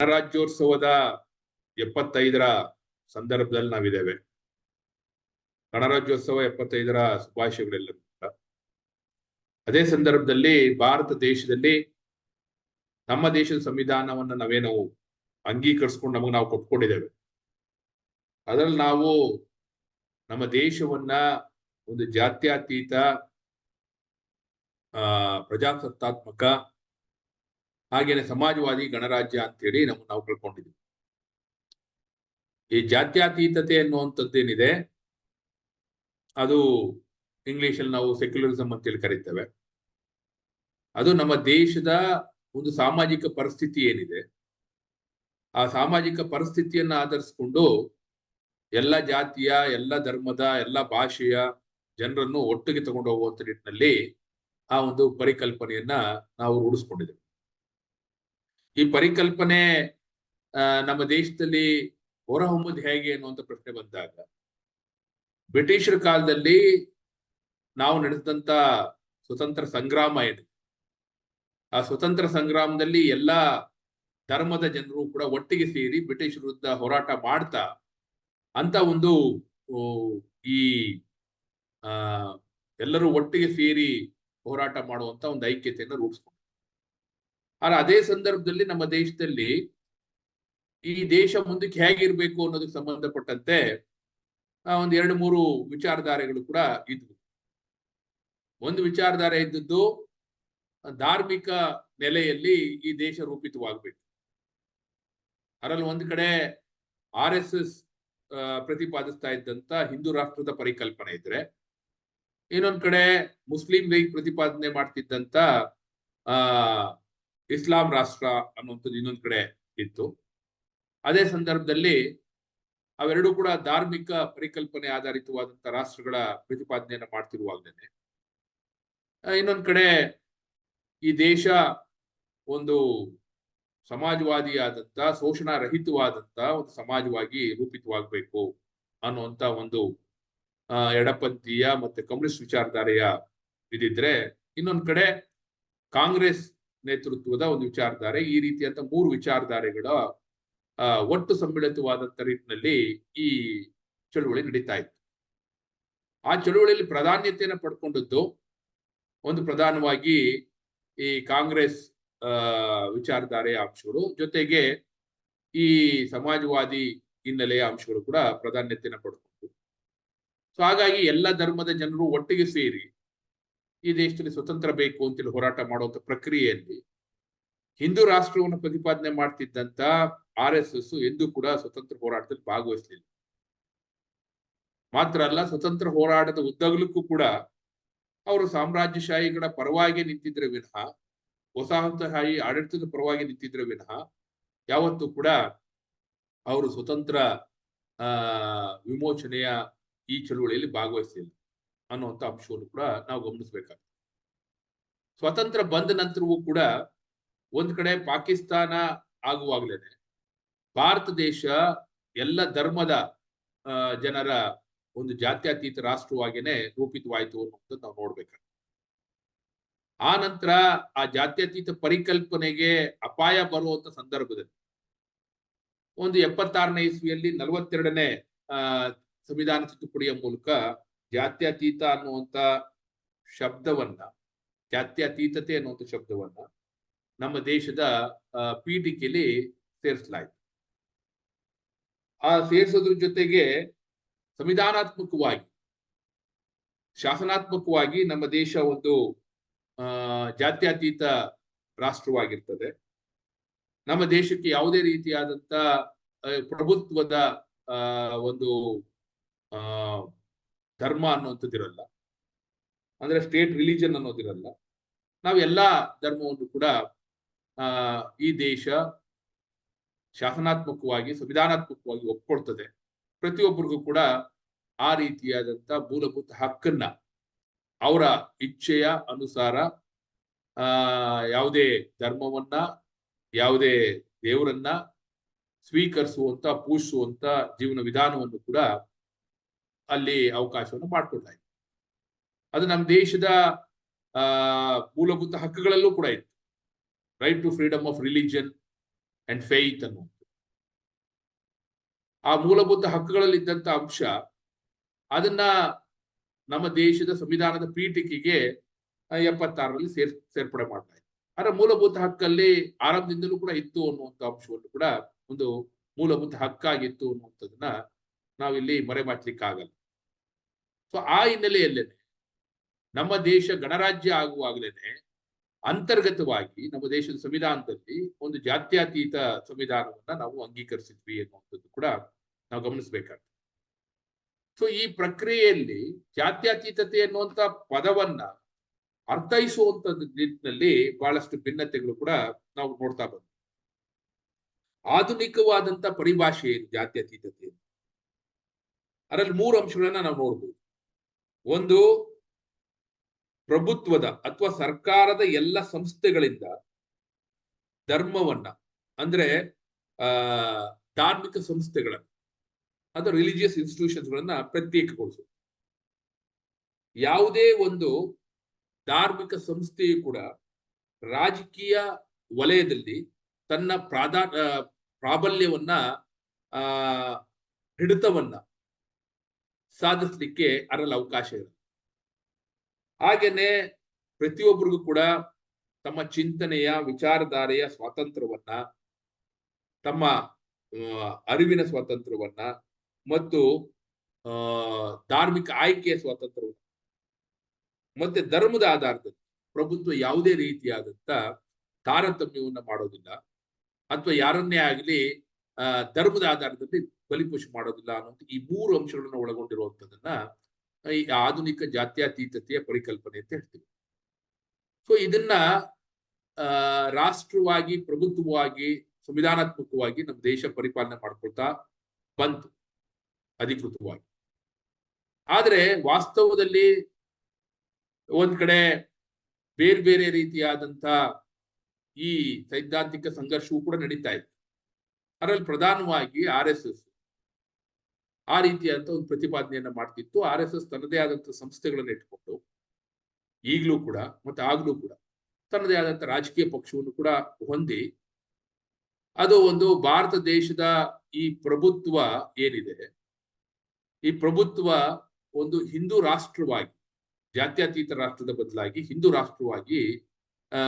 ಗಣರಾಜ್ಯೋತ್ಸವದ ಎಪ್ಪತ್ತೈದರ ಸಂದರ್ಭದಲ್ಲಿ ನಾವಿದ್ದೇವೆ. ಗಣರಾಜ್ಯೋತ್ಸವ ಎಪ್ಪತ್ತೈದರ ಶುಭಾಶಯಗಳೆಲ್ಲ. ಅದೇ ಸಂದರ್ಭದಲ್ಲಿ ಭಾರತ ದೇಶದಲ್ಲಿ ನಮ್ಮ ದೇಶದ ಸಂವಿಧಾನವನ್ನು ನಾವೇನು ಅಂಗೀಕರಿಸ್ಕೊಂಡು ನಮಗೆ ನಾವು ಕೊಟ್ಕೊಂಡಿದ್ದೇವೆ. ಅದರಲ್ಲಿ ನಾವು ನಮ್ಮ ದೇಶವನ್ನ ಒಂದು ಜಾತ್ಯಾತೀತ ಪ್ರಜಾಸತ್ತಾತ್ಮಕ ಹಾಗೇನೆ ಸಮಾಜವಾದಿ, ಗಣರಾಜ್ಯ ಅಂತೇಳಿ ನಮ್ಮ ನಾವು ಕಳ್ಕೊಂಡಿದ್ದೀವಿ. ಈ ಜಾತ್ಯತೀತತೆ ಅನ್ನುವಂಥದ್ದೇನಿದೆ ಅದು ಇಂಗ್ಲಿಷ್ ಅಲ್ಲಿ ನಾವು ಸೆಕ್ಯುಲರಿಸಂ ಅಂತೇಳಿ ಕರೀತೇವೆ. ಅದು ನಮ್ಮ ದೇಶದ ಒಂದು ಸಾಮಾಜಿಕ ಪರಿಸ್ಥಿತಿ ಏನಿದೆ, ಆ ಸಾಮಾಜಿಕ ಪರಿಸ್ಥಿತಿಯನ್ನ ಆಧರಿಸಿಕೊಂಡು ಎಲ್ಲ ಜಾತಿಯ, ಎಲ್ಲ ಧರ್ಮದ, ಎಲ್ಲ ಭಾಷೆಯ ಜನರನ್ನು ಒಟ್ಟಿಗೆ ತಗೊಂಡು ಹೋಗುವಂತ ನಿಟ್ಟಿನಲ್ಲಿ ಆ ಒಂದು ಪರಿಕಲ್ಪನೆಯನ್ನ ನಾವು ರೂಢಿಸ್ಕೊಂಡಿದ್ದೇವೆ. ಈ ಪರಿಕಲ್ಪನೆ ನಮ್ಮ ದೇಶದಲ್ಲಿ ಹೊರಹೊಮ್ಮದ್ ಹೇಗೆ ಅನ್ನುವಂಥ ಪ್ರಶ್ನೆ ಬಂದಾಗ, ಬ್ರಿಟಿಷರ ಕಾಲದಲ್ಲಿ ನಾವು ನಡೆಸಿದಂತ ಸ್ವತಂತ್ರ ಸಂಗ್ರಾಮ ಇದೆ ಆ ಸ್ವತಂತ್ರ ಸಂಗ್ರಾಮದಲ್ಲಿ ಎಲ್ಲಾ ಧರ್ಮದ ಜನರು ಕೂಡ ಒಟ್ಟಿಗೆ ಸೇರಿ ಬ್ರಿಟಿಷ್ ವಿರುದ್ಧ ಹೋರಾಟ ಮಾಡ್ತಾ, ಅಂತ ಒಂದು ಈ ಎಲ್ಲರೂ ಒಟ್ಟಿಗೆ ಸೇರಿ ಹೋರಾಟ ಮಾಡುವಂತ ಒಂದು ಐಕ್ಯತೆಯನ್ನು ರೂಪಿಸ್ಕೊಂಡು ಆದ್ರೆ ಅದೇ ಸಂದರ್ಭದಲ್ಲಿ ನಮ್ಮ ದೇಶದಲ್ಲಿ ಈ ದೇಶ ಮುಂದಕ್ಕೆ ಹೇಗಿರ್ಬೇಕು ಅನ್ನೋದಕ್ಕೆ ಸಂಬಂಧಪಟ್ಟಂತೆ ಒಂದ್ ಎರಡು ಮೂರು ವಿಚಾರಧಾರೆಗಳು ಕೂಡ ಇದ್ವು. ಒಂದು ವಿಚಾರಧಾರೆ ಇದ್ದದ್ದು, ಧಾರ್ಮಿಕ ನೆಲೆಯಲ್ಲಿ ಈ ದೇಶ ರೂಪಿತವಾಗಬೇಕು. ಅದರಲ್ಲಿ ಒಂದು ಕಡೆ ಆರ್ ಎಸ್ ಎಸ್ ಪ್ರತಿಪಾದಿಸ್ತಾ ಇದ್ದಂತ ಹಿಂದೂ ರಾಷ್ಟ್ರದ ಪರಿಕಲ್ಪನೆ ಇದ್ರೆ, ಇನ್ನೊಂದ್ ಕಡೆ ಮುಸ್ಲಿಂ ಲೀಗ್ ಪ್ರತಿಪಾದನೆ ಮಾಡ್ತಿದ್ದಂತ, ಆ ಇಸ್ಲಾಂ ರಾಷ್ಟ್ರ ಅನ್ನುವಂಥದ್ದು ಇನ್ನೊಂದು ಕಡೆ ಇತ್ತು. ಅದೇ ಸಂದರ್ಭದಲ್ಲಿ ಅವೆರಡೂ ಕೂಡ ಧಾರ್ಮಿಕ ಪರಿಕಲ್ಪನೆ ಆಧಾರಿತವಾದಂತಹ ರಾಷ್ಟ್ರಗಳ ಪ್ರತಿಪಾದನೆಯನ್ನ ಮಾಡ್ತಿರುವಾಗಲೇ ಇನ್ನೊಂದು ಕಡೆ ಈ ದೇಶ ಒಂದು ಸಮಾಜವಾದಿಯಾದಂತ ಶೋಷಣಾ ರಹಿತವಾದಂತ ಒಂದು ಸಮಾಜವಾಗಿ ರೂಪಿತವಾಗಬೇಕು ಅನ್ನುವಂತ ಒಂದು ಎಡಪಂಥೀಯ ಮತ್ತೆ ಕಮ್ಯುನಿಸ್ಟ್ ವಿಚಾರಧಾರೆಯ ಇದಿದ್ರೆ ಇನ್ನೊಂದು ಕಡೆ ಕಾಂಗ್ರೆಸ್ ನೇತೃತ್ವದ ಒಂದು ವಿಚಾರಧಾರೆ. ಈ ರೀತಿಯಂತ ಮೂರು ವಿಚಾರಧಾರೆಗಳ ಒಟ್ಟು ಸಮ್ಮಿಳಿತವಾದಂತ ರೀತಿಯಲ್ಲಿ ಈ ಚಳುವಳಿ ನಡೀತಾ ಇತ್ತು. ಆ ಚಳುವಳಿಯಲ್ಲಿ ಪ್ರಾಧಾನ್ಯತೆಯನ್ನು ಪಡ್ಕೊಂಡದ್ದು, ಒಂದು ಪ್ರಧಾನವಾಗಿ ಈ ಕಾಂಗ್ರೆಸ್ ವಿಚಾರಧಾರೆಯ ಅಂಶಗಳು, ಜೊತೆಗೆ ಈ ಸಮಾಜವಾದಿ ಹಿನ್ನೆಲೆಯ ಅಂಶಗಳು ಕೂಡ ಪ್ರಾಧಾನ್ಯತೆಯನ್ನು ಪಡ್ಕೊಂಡು ಸೊ, ಹಾಗಾಗಿ ಎಲ್ಲ ಧರ್ಮದ ಜನರು ಒಟ್ಟಿಗೆ ಸೇರಿ ಈ ದೇಶದಲ್ಲಿ ಸ್ವತಂತ್ರ ಬೇಕು ಅಂತೇಳಿ ಹೋರಾಟ ಮಾಡುವಂತ ಪ್ರಕ್ರಿಯೆಯಲ್ಲಿ ಹಿಂದೂ ರಾಷ್ಟ್ರವನ್ನು ಪ್ರತಿಪಾದನೆ ಮಾಡ್ತಿದ್ದಂತ ಆರ್ ಎಸ್ ಎಸ್ ಎಂದೂ ಕೂಡ ಸ್ವತಂತ್ರ ಹೋರಾಟದಲ್ಲಿ ಭಾಗವಹಿಸಲಿಲ್ಲ. ಮಾತ್ರ ಅಲ್ಲ, ಸ್ವತಂತ್ರ ಹೋರಾಟದ ಉದ್ದಗಲಕ್ಕೂ ಕೂಡ ಅವರು ಸಾಮ್ರಾಜ್ಯಶಾಹಿಗಳ ಪರವಾಗಿ ನಿಂತಿದ್ರ ವಿನಃ, ವಸಾಹತಶಾಹಿ ಆಡಳಿತದ ಪರವಾಗಿ ನಿಂತಿದ್ರ ವಿನಃ, ಯಾವತ್ತೂ ಕೂಡ ಅವರು ಸ್ವತಂತ್ರ, ಆ, ವಿಮೋಚನೆಯ ಈ ಚಳುವಳಿಯಲ್ಲಿ ಭಾಗವಹಿಸಲಿಲ್ಲ. ಅನ್ನುವಂಥ ಅಂಶವನ್ನು ಕೂಡ ನಾವು ಗಮನಿಸಬೇಕಾಗ್ತದೆ. ಸ್ವತಂತ್ರ ಬಂದ ನಂತರವೂ ಕೂಡ ಒಂದ್ ಕಡೆ ಪಾಕಿಸ್ತಾನ ಆಗುವಾಗಲೇ ಭಾರತ ದೇಶ ಎಲ್ಲ ಧರ್ಮದ ಜನರ ಒಂದು ಜಾತ್ಯತೀತ ರಾಷ್ಟ್ರವಾಗಿನೇ ರೂಪಿತವಾಯಿತು ಅನ್ನುವಂಥದ್ದು ನಾವು ನೋಡ್ಬೇಕಾಗ್ತದೆ. ಆ ನಂತರ ಆ ಜಾತ್ಯತೀತ ಪರಿಕಲ್ಪನೆಗೆ ಅಪಾಯ ಬರುವಂತ ಸಂದರ್ಭದಲ್ಲಿ ಒಂದು ಎಪ್ಪತ್ತಾರನೇ ಇಸ್ವಿಯಲ್ಲಿ ನಲವತ್ತೆರಡನೇ ಸಂವಿಧಾನ ತಿದ್ದುಪಡಿಯ ಮೂಲಕ ಜಾತ್ಯತೀತ ಅನ್ನುವಂತ ಶಬ್ದವನ್ನ, ಜಾತ್ಯತೀತತೆ ಅನ್ನುವಂಥ ಶಬ್ದವನ್ನ ನಮ್ಮ ದೇಶದ ಪೀಠಿಕೆಯಲ್ಲಿ ಸೇರಿಸಲಾಯಿತು. ಆ ಸೇರಿಸೋದ್ರ ಜೊತೆಗೆ ಸಂವಿಧಾನಾತ್ಮಕವಾಗಿ, ಶಾಸನಾತ್ಮಕವಾಗಿ ನಮ್ಮ ದೇಶ ಒಂದು ಜಾತ್ಯತೀತ ರಾಷ್ಟ್ರವಾಗಿರ್ತದೆ. ನಮ್ಮ ದೇಶಕ್ಕೆ ಯಾವುದೇ ರೀತಿಯಾದಂತ ಪ್ರಭುತ್ವದ ಒಂದು, ಆ ಧರ್ಮ ಅನ್ನುವಂಥದ್ದಿರಲ್ಲ. ಅಂದ್ರೆ ಸ್ಟೇಟ್ ರಿಲಿಜನ್ ಅನ್ನೋದಿರಲ್ಲ. ನಾವೆಲ್ಲ ಧರ್ಮವನ್ನು ಕೂಡ, ಆ, ಈ ದೇಶ ಶಾಸನಾತ್ಮಕವಾಗಿ, ಸಂವಿಧಾನಾತ್ಮಕವಾಗಿ ಒಪ್ಕೊಳ್ತದೆ. ಪ್ರತಿಯೊಬ್ಬರಿಗೂ ಕೂಡ ಆ ರೀತಿಯಾದಂತ ಮೂಲಭೂತ ಹಕ್ಕನ್ನ, ಅವರ ಇಚ್ಛೆಯ ಅನುಸಾರ, ಆ, ಯಾವುದೇ ಧರ್ಮವನ್ನ, ಯಾವುದೇ ದೇವರನ್ನ ಸ್ವೀಕರಿಸುವಂತ, ಪೂಜಿಸುವಂತ ಜೀವನ ವಿಧಾನವನ್ನು ಕೂಡ ಅಲ್ಲಿ ಅವಕಾಶವನ್ನು ಮಾಡಿಕೊಡ್ಲಾಯಿತು. ಅದು ನಮ್ಮ ದೇಶದ ಮೂಲಭೂತ ಹಕ್ಕುಗಳಲ್ಲೂ ಕೂಡ ಇತ್ತು. Right to freedom of religion and faith ಅನ್ನುವಂಥದ್ದು. ಆ ಮೂಲಭೂತ ಹಕ್ಕುಗಳಲ್ಲಿ ಇದ್ದಂತ ಅಂಶ, ಅದನ್ನ ನಮ್ಮ ದೇಶದ ಸಂವಿಧಾನದ ಪೀಠಿಕೆಗೆ ಎಪ್ಪತ್ತಾರರಲ್ಲಿ ಸೇರ್, ಸೇರ್ಪಡೆ ಮಾಡ್ತಾ ಇತ್ತು ಅದರ ಮೂಲಭೂತ ಹಕ್ಕಲ್ಲಿ ಆರಂಭದಿಂದಲೂ ಕೂಡ ಇತ್ತು ಅನ್ನುವಂಥ ಅಂಶವನ್ನು ಕೂಡ ಒಂದು ಮೂಲಭೂತ ಹಕ್ಕಾಗಿತ್ತು ಅನ್ನುವಂಥದ್ದನ್ನ ನಾವಿಲ್ಲಿ ಮರೆಮಾಚಲಿಕ್ಕಾಗಲ್ಲ ಸೊ ಆ ಹಿನ್ನೆಲೆಯಲ್ಲೇನೆ ನಮ್ಮ ದೇಶ ಗಣರಾಜ್ಯ ಆಗುವಾಗಲೇನೆ ಅಂತರ್ಗತವಾಗಿ ನಮ್ಮ ದೇಶದ ಸಂವಿಧಾನದಲ್ಲಿ ಒಂದು ಜಾತ್ಯತೀತ ಸಂವಿಧಾನವನ್ನ ನಾವು ಅಂಗೀಕರಿಸಿದ್ವಿ ಅನ್ನುವಂಥದ್ದು ಕೂಡ ನಾವು ಗಮನಿಸಬೇಕಾಗ್ತದೆ. ಸೊ ಈ ಪ್ರಕ್ರಿಯೆಯಲ್ಲಿ ಜಾತ್ಯತೀತತೆ ಅನ್ನುವಂತ ಪದವನ್ನ ಅರ್ಥೈಸುವಂತದ್ದು ನಿಟ್ಟಿನಲ್ಲಿ ಬಹಳಷ್ಟು ಭಿನ್ನತೆಗಳು ಕೂಡ ನಾವು ನೋಡ್ತಾ ಬಂದ್ವಿ. ಆಧುನಿಕವಾದಂತ ಪರಿಭಾಷೆ ಏನು ಜಾತ್ಯತೀತತೆ. ಅದರಲ್ಲಿ ಮೂರು ಅಂಶಗಳನ್ನ ನಾವು ನೋಡ್ಬೋದು. ಒಂದು ಪ್ರಭುತ್ವದ ಅಥವಾ ಸರ್ಕಾರದ ಎಲ್ಲ ಸಂಸ್ಥೆಗಳಿಂದ ಧರ್ಮವನ್ನ, ಅಂದ್ರೆ, ಆ, ಧಾರ್ಮಿಕ ಸಂಸ್ಥೆಗಳ ಅಥವಾ ರಿಲಿಜಿಯಸ್ ಇನ್ಸ್ಟಿಟ್ಯೂಷನ್ಸ್ ಗಳನ್ನ ಪ್ರತ್ಯೇಕಗೊಳಿಸುವುದು ಯಾವುದೇ ಒಂದು ಧಾರ್ಮಿಕ ಸಂಸ್ಥೆಯು ಕೂಡ ರಾಜಕೀಯ ವಲಯದಲ್ಲಿ ತನ್ನ ಪ್ರಾಧಾ ಪ್ರಾಬಲ್ಯವನ್ನ, ಆ, ಹಿಡಿತವನ್ನ ಸಾಧಿಸ್ಲಿಕ್ಕೆ ಅದರಲ್ಲಿ ಅವಕಾಶ ಇದೆ ಹಾಗೇನೆ ಪ್ರತಿಯೊಬ್ಬರಿಗೂ ಕೂಡ ತಮ್ಮ ಚಿಂತನೆಯ, ವಿಚಾರಧಾರೆಯ ಸ್ವಾತಂತ್ರ್ಯವನ್ನ, ತಮ್ಮ ಅರಿವಿನ ಸ್ವಾತಂತ್ರ್ಯವನ್ನ ಮತ್ತು ಧಾರ್ಮಿಕ ಆಯ್ಕೆಯ ಸ್ವಾತಂತ್ರ್ಯವನ್ನ ಮತ್ತೆ ಧರ್ಮದ ಆಧಾರದಲ್ಲಿ ಪ್ರಭುತ್ವ ಯಾವುದೇ ರೀತಿಯಾದಂತ ತಾರತಮ್ಯವನ್ನ ಮಾಡೋದಿಲ್ಲ. ಅಥವಾ ಯಾರನ್ನೇ ಆಗಲಿ ಧರ್ಮದ ಆಧಾರದಲ್ಲಿ ಬಲಿಪುಷ ಮಾಡೋದಿಲ್ಲ ಅನ್ನೋದು ಈ ಮೂರು ಅಂಶಗಳನ್ನ ಒಳಗೊಂಡಿರುವಂತದನ್ನ ಈ ಆಧುನಿಕ ಜಾತ್ಯತೀತತೆಯ ಪರಿಕಲ್ಪನೆ ಅಂತ ಹೇಳ್ತೀವಿ. ಸೊ ಇದನ್ನ ರಾಷ್ಟ್ರವಾಗಿ, ಪ್ರಭುತ್ವವಾಗಿ, ಸಂವಿಧಾನಾತ್ಮಕವಾಗಿ ನಮ್ಮ ದೇಶ ಪರಿಪಾಲನೆ ಮಾಡ್ಕೊಳ್ತಾ ಬಂತು, ಅಧಿಕೃತವಾಗಿ. ಆದ್ರೆ ವಾಸ್ತವದಲ್ಲಿ ಒಂದ್ ಕಡೆ ಬೇರೆ ಬೇರೆ ರೀತಿಯಾದಂತ ಈ ಸೈದ್ಧಾಂತಿಕ ಸಂಘರ್ಷವೂ ಕೂಡ ನಡೀತಾ ಇತ್ತು. ಅದರಲ್ಲಿ ಪ್ರಧಾನವಾಗಿ ಆರ್ ಎಸ್ ಎಸ್ ಆ ರೀತಿಯಾದಂತಹ ಒಂದು ಪ್ರತಿಪಾದನೆಯನ್ನ ಮಾಡ್ತಿತ್ತು. ಆರ್ ಎಸ್ ಎಸ್ ತನ್ನದೇ ಆದಂತಹ ಸಂಸ್ಥೆಗಳನ್ನ ಇಟ್ಕೊಂಡು, ಈಗಲೂ ಕೂಡ ಮತ್ತೆ ಆಗ್ಲೂ ಕೂಡ ತನ್ನದೇ ಆದಂತ ರಾಜಕೀಯ ಪಕ್ಷವನ್ನು ಕೂಡ ಹೊಂದಿ, ಅದು ಒಂದು ಭಾರತ ದೇಶದ ಈ ಪ್ರಭುತ್ವ ಏನಿದೆ, ಈ ಪ್ರಭುತ್ವ ಒಂದು ಹಿಂದೂ ರಾಷ್ಟ್ರವಾಗಿ, ಜಾತ್ಯತೀತ ರಾಷ್ಟ್ರದ ಬದಲಾಗಿ, ಹಿಂದೂ ರಾಷ್ಟ್ರವಾಗಿ, ಆ,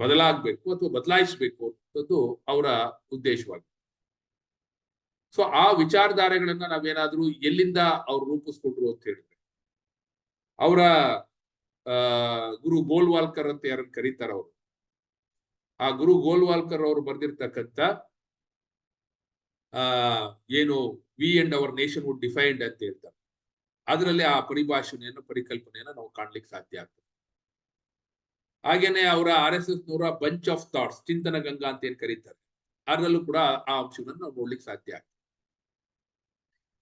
ಬದಲಾಗಬೇಕು ಅಥವಾ ಬದಲಾಯಿಸಬೇಕು ಅನ್ನೋದು ಅವರ ಉದ್ದೇಶವಾಗಿದೆ. ಸೊ ಆ ವಿಚಾರಧಾರೆಗಳನ್ನ ನಾವೇನಾದ್ರೂ ಎಲ್ಲಿಂದ ಅವ್ರು ರೂಪಿಸ್ಕೊಂಡ್ರು ಅಂತ ಹೇಳಿದ್ರೆ. ಅವರ ಗುರು ಗೋಲ್ವಾಲ್ಕರ್ ಅಂತ ಯಾರನ್ನ ಕರೀತಾರ ಅವರು. ಆ ಗುರು ಗೋಲ್ವಾಲ್ಕರ್ ಅವರು ಬರೆದಿರ್ತಕ್ಕಂಥ ಆ, ಏನು we and our nationhood defined ಅಂತ ಹೇಳ್ತಾರೆ. ಅದರಲ್ಲಿ ಆ ಪರಿಭಾಷಣೆಯನ್ನು ಪರಿಕಲ್ಪನೆಯನ್ನು ನಾವು ಕಾಣ್ಲಿಕ್ಕೆ ಸಾಧ್ಯ ಆಗ್ತದೆ. ಹಾಗೇನೆ ಅವರ ಆರ್ ಎಸ್ ಎಸ್ ನೂರ bunch of thoughts Chintana Ganga ಅಂತ ಏನ್ ಕರೀತಾರೆ. ಅದರಲ್ಲೂ ಕೂಡ ಆ ಅಂಶಗಳನ್ನು ನಾವು ನೋಡ್ಲಿಕ್ಕೆ ಸಾಧ್ಯ ಆಗ್ತದೆ.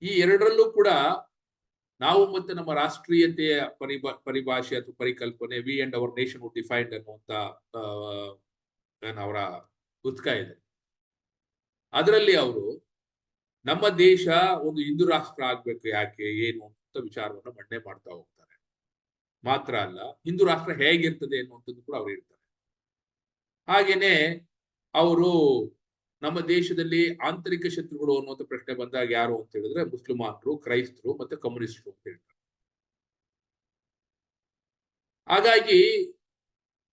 ಈ ಎರಡರಲ್ಲೂ ಕೂಡ ನಾವು ಮತ್ತೆ ನಮ್ಮ ರಾಷ್ಟ್ರೀಯತೆಯ ಪರಿಭಾ, ಪರಿಭಾಷೆ ಅಥವಾ ಪರಿಕಲ್ಪನೆ we and our nationhood defined ಅನ್ನುವಂತ ಅವರ ಪುಸ್ತಕ ಇದೆ. ಅದರಲ್ಲಿ ಅವರು ನಮ್ಮ ದೇಶ ಒಂದು ಹಿಂದೂ ರಾಷ್ಟ್ರ ಆಗ್ಬೇಕು ಯಾಕೆ, ಏನು ಅಂತ ವಿಚಾರವನ್ನು ಮಂಡನೆ ಮಾಡ್ತಾ ಹೋಗ್ತಾರೆ. ಮಾತ್ರ ಅಲ್ಲ, ಹಿಂದೂ ರಾಷ್ಟ್ರ ಹೇಗಿರ್ತದೆ ಅನ್ನುವಂಥದ್ದು ಕೂಡ ಅವ್ರು ಹೇಳ್ತಾರೆ. ಹಾಗೇನೆ ಅವರು ನಮ್ಮ ದೇಶದಲ್ಲಿ ಆಂತರಿಕ ಶತ್ರುಗಳು ಅನ್ನುವಂಥ ಪ್ರಶ್ನೆ ಬಂದಾಗ ಯಾರು ಅಂತ ಹೇಳಿದ್ರೆ ಮುಸ್ಲಿಮಾನರು, ಕ್ರೈಸ್ತರು ಮತ್ತೆ ಕಮ್ಯುನಿಸ್ಟರು ಅಂತ ಹೇಳ್ತಾರೆ. ಹಾಗಾಗಿ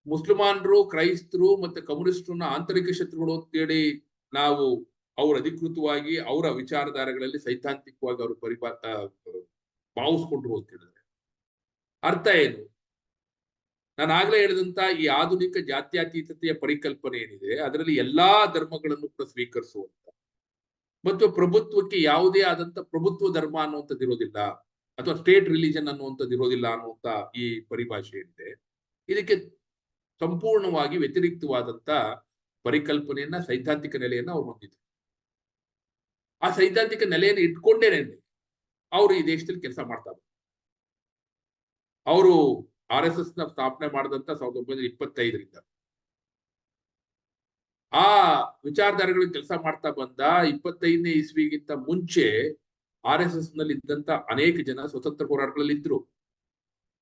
ಮುಸ್ಲಿಮಾನರು, ಕ್ರೈಸ್ತರು ಮತ್ತೆ ಕಮ್ಯುನಿಸ್ಟ್ರನ್ನ ಆಂತರಿಕ ಶತ್ರುಗಳು ಅಂತೇಳಿ ನಾವು ಅವ್ರ ಅಧಿಕೃತವಾಗಿ ಅವರ ವಿಚಾರಧಾರೆಗಳಲ್ಲಿ ಸೈದ್ಧಾಂತಿಕವಾಗಿ ಅವರು ಪರಿಪಾ ಭಾವಿಸ್ಕೊಂಡ್ರು ಅಂತ ಹೇಳಿದ್ರೆ ಅರ್ಥ ಏನು? ನಾನು ಆಗ್ಲೇ ಹೇಳಿದಂತ ಈ ಆಧುನಿಕ ಜಾತ್ಯತೀತತೆಯ ಪರಿಕಲ್ಪನೆ ಏನಿದೆ, ಅದರಲ್ಲಿ ಎಲ್ಲಾ ಧರ್ಮಗಳನ್ನು ಕೂಡ ಸ್ವೀಕರಿಸುವಂತ. ಮತ್ತು ಪ್ರಭುತ್ವಕ್ಕೆ ಯಾವುದೇ ಆದಂತ ಪ್ರಭುತ್ವ ಧರ್ಮ ಅನ್ನುವಂಥದ್ದು ಇರೋದಿಲ್ಲ, ಅಥವಾ ಸ್ಟೇಟ್ ರಿಲಿಜನ್ ಅನ್ನುವಂಥದ್ದು ಇರೋದಿಲ್ಲ ಅನ್ನುವಂತ ಈ ಪರಿಭಾಷೆ ಏನಿದೆ, ಇದಕ್ಕೆ ಸಂಪೂರ್ಣವಾಗಿ ವ್ಯತಿರಿಕ್ತವಾದಂತ ಪರಿಕಲ್ಪನೆಯನ್ನ, ಸೈದ್ಧಾಂತಿಕ ನೆಲೆಯನ್ನ ಅವ್ರು ಹೊಂದಿದ್ರು. ಆ ಸೈದ್ಧಾಂತಿಕ ನೆಲೆಯನ್ನು ಇಟ್ಕೊಂಡೇನೆ ಅವರು ಈ ದೇಶದಲ್ಲಿ ಕೆಲಸ ಮಾಡ್ತಾ ಅವರು ಆರ್ ಎಸ್ ಎಸ್ನ ಸ್ಥಾಪನೆ ಮಾಡಿದಂತ ಸಾವಿರದ ಒಂಬೈನೂರ ಇಪ್ಪತ್ತೈದರಿಂದ. ಆ ವಿಚಾರಧಾರೆಗಳಿಗೆ ಕೆಲಸ ಮಾಡ್ತಾ ಬಂದ ಇಪ್ಪತ್ತೈದನೇ ಇಸ್ವಿಗಿಂತ ಮುಂಚೆ ಆರ್ ಎಸ್ ಎಸ್ನಲ್ಲಿ ಇದ್ದಂತ ಅನೇಕ ಜನ ಸ್ವತಂತ್ರ ಹೋರಾಟಗಳಲ್ಲಿ ಇದ್ರು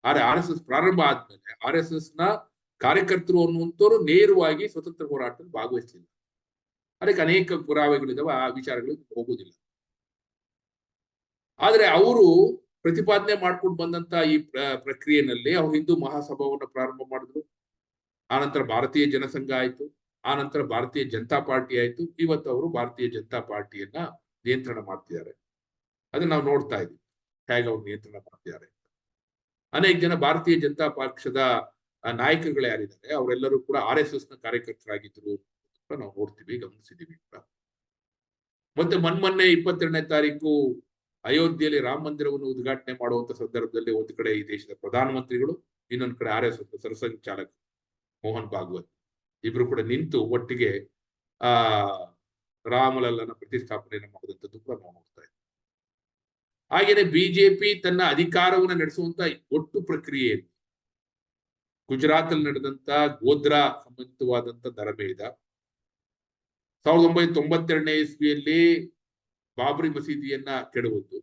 ಆದ್ರೆ ಆರ್ ಎಸ್ ಎಸ್ ಪ್ರಾರಂಭ ಆದ್ಮೇಲೆ ಆರ್ ಎಸ್ ಎಸ್ನ ಕಾರ್ಯಕರ್ತರು ಅನ್ನುವಂಥವ್ರು ನೇರವಾಗಿ ಸ್ವತಂತ್ರ ಹೋರಾಟದಲ್ಲಿ ಭಾಗವಹಿಸಲಿಲ್ಲ. ಅದಕ್ಕೆ ಅನೇಕ ಪುರಾವೆಗಳಿದಾವೆ, ಆ ವಿಚಾರಗಳಿಗೆ ಹೋಗುದಿಲ್ಲ ಆದ್ರೆ ಅವರು ಪ್ರತಿಪಾದನೆ ಮಾಡ್ಕೊಂಡು ಬಂದಂತ ಈ ಪ್ರ- ಪ್ರಕ್ರಿಯೆನಲ್ಲಿ ಅವ್ರು ಹಿಂದೂ ಮಹಾಸಭಾವನ್ನ ಪ್ರಾರಂಭ ಮಾಡಿದ್ರು. ಆನಂತರ ಭಾರತೀಯ ಜನಸಂಘ ಆಯ್ತು. ಆನಂತರ ಭಾರತೀಯ ಜನತಾ ಪಾರ್ಟಿ ಆಯ್ತು. ಇವತ್ತು ಅವರು ಭಾರತೀಯ ಜನತಾ ಪಾರ್ಟಿಯನ್ನ ನಿಯಂತ್ರಣ ಮಾಡ್ತಿದ್ದಾರೆ. ಅದನ್ನ ನಾವು ನೋಡ್ತಾ ಇದೀವಿ ಹೇಗೆ ಅವ್ರು ನಿಯಂತ್ರಣ ಮಾಡ್ತಿದ್ದಾರೆ ಅನೇಕ ಜನ ಭಾರತೀಯ ಜನತಾ ಪಕ್ಷದ ನಾಯಕರುಗಳು ಯಾರಿದ್ದಾರೆ, ಅವರೆಲ್ಲರೂ ಕೂಡ ಆರ್ ಎಸ್ ಎಸ್ನ ಕಾರ್ಯಕರ್ತರಾಗಿದ್ರು ನಾವು ನೋಡ್ತೀವಿ, ಗಮನಿಸಿದೀವಿ ಮತ್ತೆ ಮೊನ್ನೆ ಇಪ್ಪತ್ತೆರಡನೇ ತಾರೀಕು ಅಯೋಧ್ಯೆಯಲ್ಲಿ ರಾಮ ಮಂದಿರವನ್ನು ಉದ್ಘಾಟನೆ ಮಾಡುವಂತ ಸಂದರ್ಭದಲ್ಲಿ ಒಂದು ಕಡೆ ಈ ದೇಶದ ಪ್ರಧಾನಮಂತ್ರಿಗಳು, ಇನ್ನೊಂದು ಕಡೆ ಆರ್ ಎಸ್ ಸರಸಂಘಚಾಲಕ ಮೋಹನ್ ಭಾಗವತ್. ಇಬ್ರು ಕೂಡ ನಿಂತು ಒಟ್ಟಿಗೆ, ಆ, ರಾಮಲಲ್ಲನ ಪ್ರತಿಷ್ಠಾಪನೆಯನ್ನು ಮಾಡಿದಂಥದ್ದು ಕೂಡ ನಾವು ನೋಡ್ತಾ ಇದ್ದೀವಿ ಹಾಗೇನೆ ಬಿಜೆಪಿ ತನ್ನ ಅಧಿಕಾರವನ್ನು ನಡೆಸುವಂತ ಒಟ್ಟು ಪ್ರಕ್ರಿಯೆ ಗುಜರಾತ್ ಅಲ್ಲಿ ನಡೆದಂತ ಗೋಧ್ರಾ ಸಂಬಂಧಿತವಾದಂತ ನರಮೇಧ ಸಾವಿರದ ಒಂಬೈನೂರ ತೊಂಬತ್ತೆರಡನೇ ಇಸ್ವಿಯಲ್ಲಿ ಬಾಬ್ರಿ ಮಸೀದಿಯನ್ನ ಕೆಡುವುದು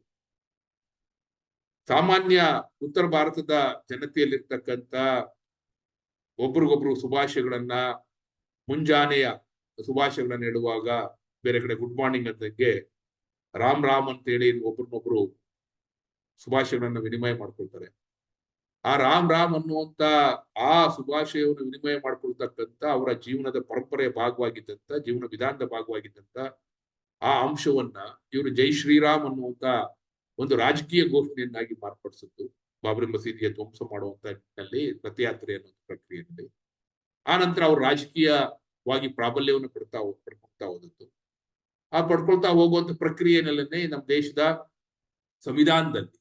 ಸಾಮಾನ್ಯ ಉತ್ತರ ಭಾರತದ ಜನತೆಯಲ್ಲಿರ್ತಕ್ಕಂಥ ಒಬ್ರಿಗೊಬ್ರು ಶುಭಾಶಯಗಳನ್ನ, ಮುಂಜಾನೆಯ ಶುಭಾಶಯಗಳನ್ನ ಹೇಳುವಾಗ ಬೇರೆ ಕಡೆ ಗುಡ್ ಮಾರ್ನಿಂಗ್ ಅಂದಂಗೆ ರಾಮ್ ರಾಮ್ ಅಂತೇಳಿ ಒಬ್ರನ್ನೊಬ್ರು ಶುಭಾಶಯಗಳನ್ನ ವಿನಿಮಯ ಮಾಡ್ಕೊಳ್ತಾರೆ. ಆ ರಾಮ್ ರಾಮ್ ಅನ್ನುವಂತ ಆ ಶುಭಾಶಯವನ್ನು ವಿನಿಮಯ ಮಾಡ್ಕೊಳ್ತಕ್ಕಂಥ ಅವರ ಜೀವನದ ಪರಂಪರೆಯ ಭಾಗವಾಗಿದ್ದಂತ ಜೀವನ ವಿಧಾನದ ಭಾಗವಾಗಿದ್ದಂತ ಆ ಅಂಶವನ್ನ ಇವರು ಜೈ ಶ್ರೀರಾಮ್ ಅನ್ನುವಂತ ಒಂದು ರಾಜಕೀಯ ಘೋಷಣೆಯನ್ನಾಗಿ ಮಾರ್ಪಡಿಸಿದ್ದು ಬಾಬರಿ ಮಸೀದಿಯ ಧ್ವಂಸ ಮಾಡುವಂತ ನಿಟ್ಟಿನಲ್ಲಿ ರಥಯಾತ್ರೆ ಅನ್ನೋ ಪ್ರಕ್ರಿಯೆಯಲ್ಲಿ ಆ ನಂತರ ಅವರು ರಾಜಕೀಯವಾಗಿ ಪ್ರಾಬಲ್ಯವನ್ನು ಪಡ್ತಾ ಪಡ್ಕೊಳ್ತಾ ಹೋದದ್ದು. ಆ ಪಡ್ಕೊಳ್ತಾ ಹೋಗುವಂತ ಪ್ರಕ್ರಿಯೆನಲ್ಲೇ ನಮ್ಮ ದೇಶದ ಸಂವಿಧಾನದಲ್ಲಿ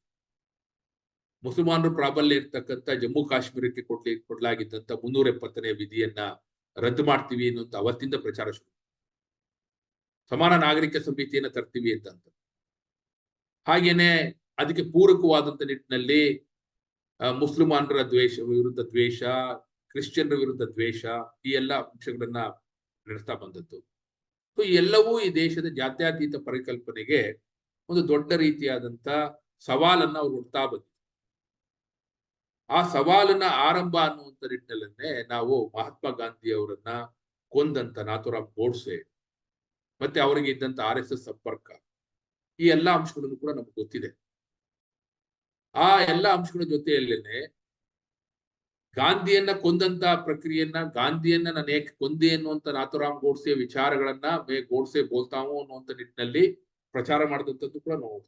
ಮುಸಲ್ಮಾನರು ಪ್ರಾಬಲ್ಯ ಇರ್ತಕ್ಕಂತ ಜಮ್ಮು ಕಾಶ್ಮೀರಕ್ಕೆ ಕೊಡ್ಲಿ, ಕೊಡ್ಲಾಗಿದ್ದಂತ ಮುನ್ನೂರ ಎಪ್ಪತ್ತನೇ ವಿಧಿಯನ್ನ ರದ್ದು ಮಾಡ್ತೀವಿ ಅನ್ನುವಂತ ಅವತ್ತಿಂದ ಪ್ರಚಾರ ಶುರು ಸಮಾನ ನಾಗರಿಕ ಸಮಿತಿಯನ್ನ ತರ್ತೀವಿ ಅಂತ ಹಾಗೇನೆ ಅದಕ್ಕೆ ಪೂರಕವಾದಂತ ನಿಟ್ಟಿನಲ್ಲಿ ಮುಸ್ಲಿಮಾನರ ದ್ವೇಷ, ವಿರುದ್ಧ ದ್ವೇಷ, ಕ್ರಿಶ್ಚಿಯನ್ರ ವಿರುದ್ಧ ದ್ವೇಷ ಈ ಎಲ್ಲ ಅಂಶಗಳನ್ನ ನಡೆಸ್ತಾ ಬಂದದ್ದು. ಸೊ ಎಲ್ಲವೂ ಈ ದೇಶದ ಜಾತ್ಯತೀತ ಪರಿಕಲ್ಪನೆಗೆ ಒಂದು ದೊಡ್ಡ ರೀತಿಯಾದಂತ ಸವಾಲನ್ನ ಅವ್ರು ಹುಡ್ತಾ ಬಂದ್ರು. ಆ ಸವಾಲನ್ನ ಆರಂಭ ಅನ್ನುವಂತ ನಿಟ್ಟಿನಲ್ಲೇ ನಾವು ಮಹಾತ್ಮ ಗಾಂಧಿ ಅವರನ್ನ ಕೊಂದಂತ ನಾಥುರಾಮ್ ಗೋಡ್ಸೆ ಮತ್ತೆ ಅವರಿಗೆ ಇದ್ದಂತ ಆರ್ ಎಸ್ ಎಸ್ ಸಂಪರ್ಕ, ಈ ಎಲ್ಲಾ ಅಂಶಗಳನ್ನು ಕೂಡ ನಮ್ಗೆ ಗೊತ್ತಿದೆ. ಆ ಎಲ್ಲಾ ಅಂಶಗಳ ಜೊತೆಯಲ್ಲೇನೆ ಗಾಂಧಿಯನ್ನ ಕೊಂದಂತ ಪ್ರಕ್ರಿಯೆಯನ್ನ, ಗಾಂಧಿಯನ್ನ ನಾನು ಏಕೆ ಕೊಂದೆ ಅನ್ನುವಂತ ನಾಥುರಾಮ್ ಗೋಡ್ಸೆ ವಿಚಾರಗಳನ್ನ ಮೇ ಗೋಡ್ಸೆ ಬೋಲ್ತಾವು ಅನ್ನುವಂತ ನಿಟ್ಟಿನಲ್ಲಿ ಪ್ರಚಾರ ಮಾಡಿದಂಥದ್ದು ಕೂಡ ನಾವು.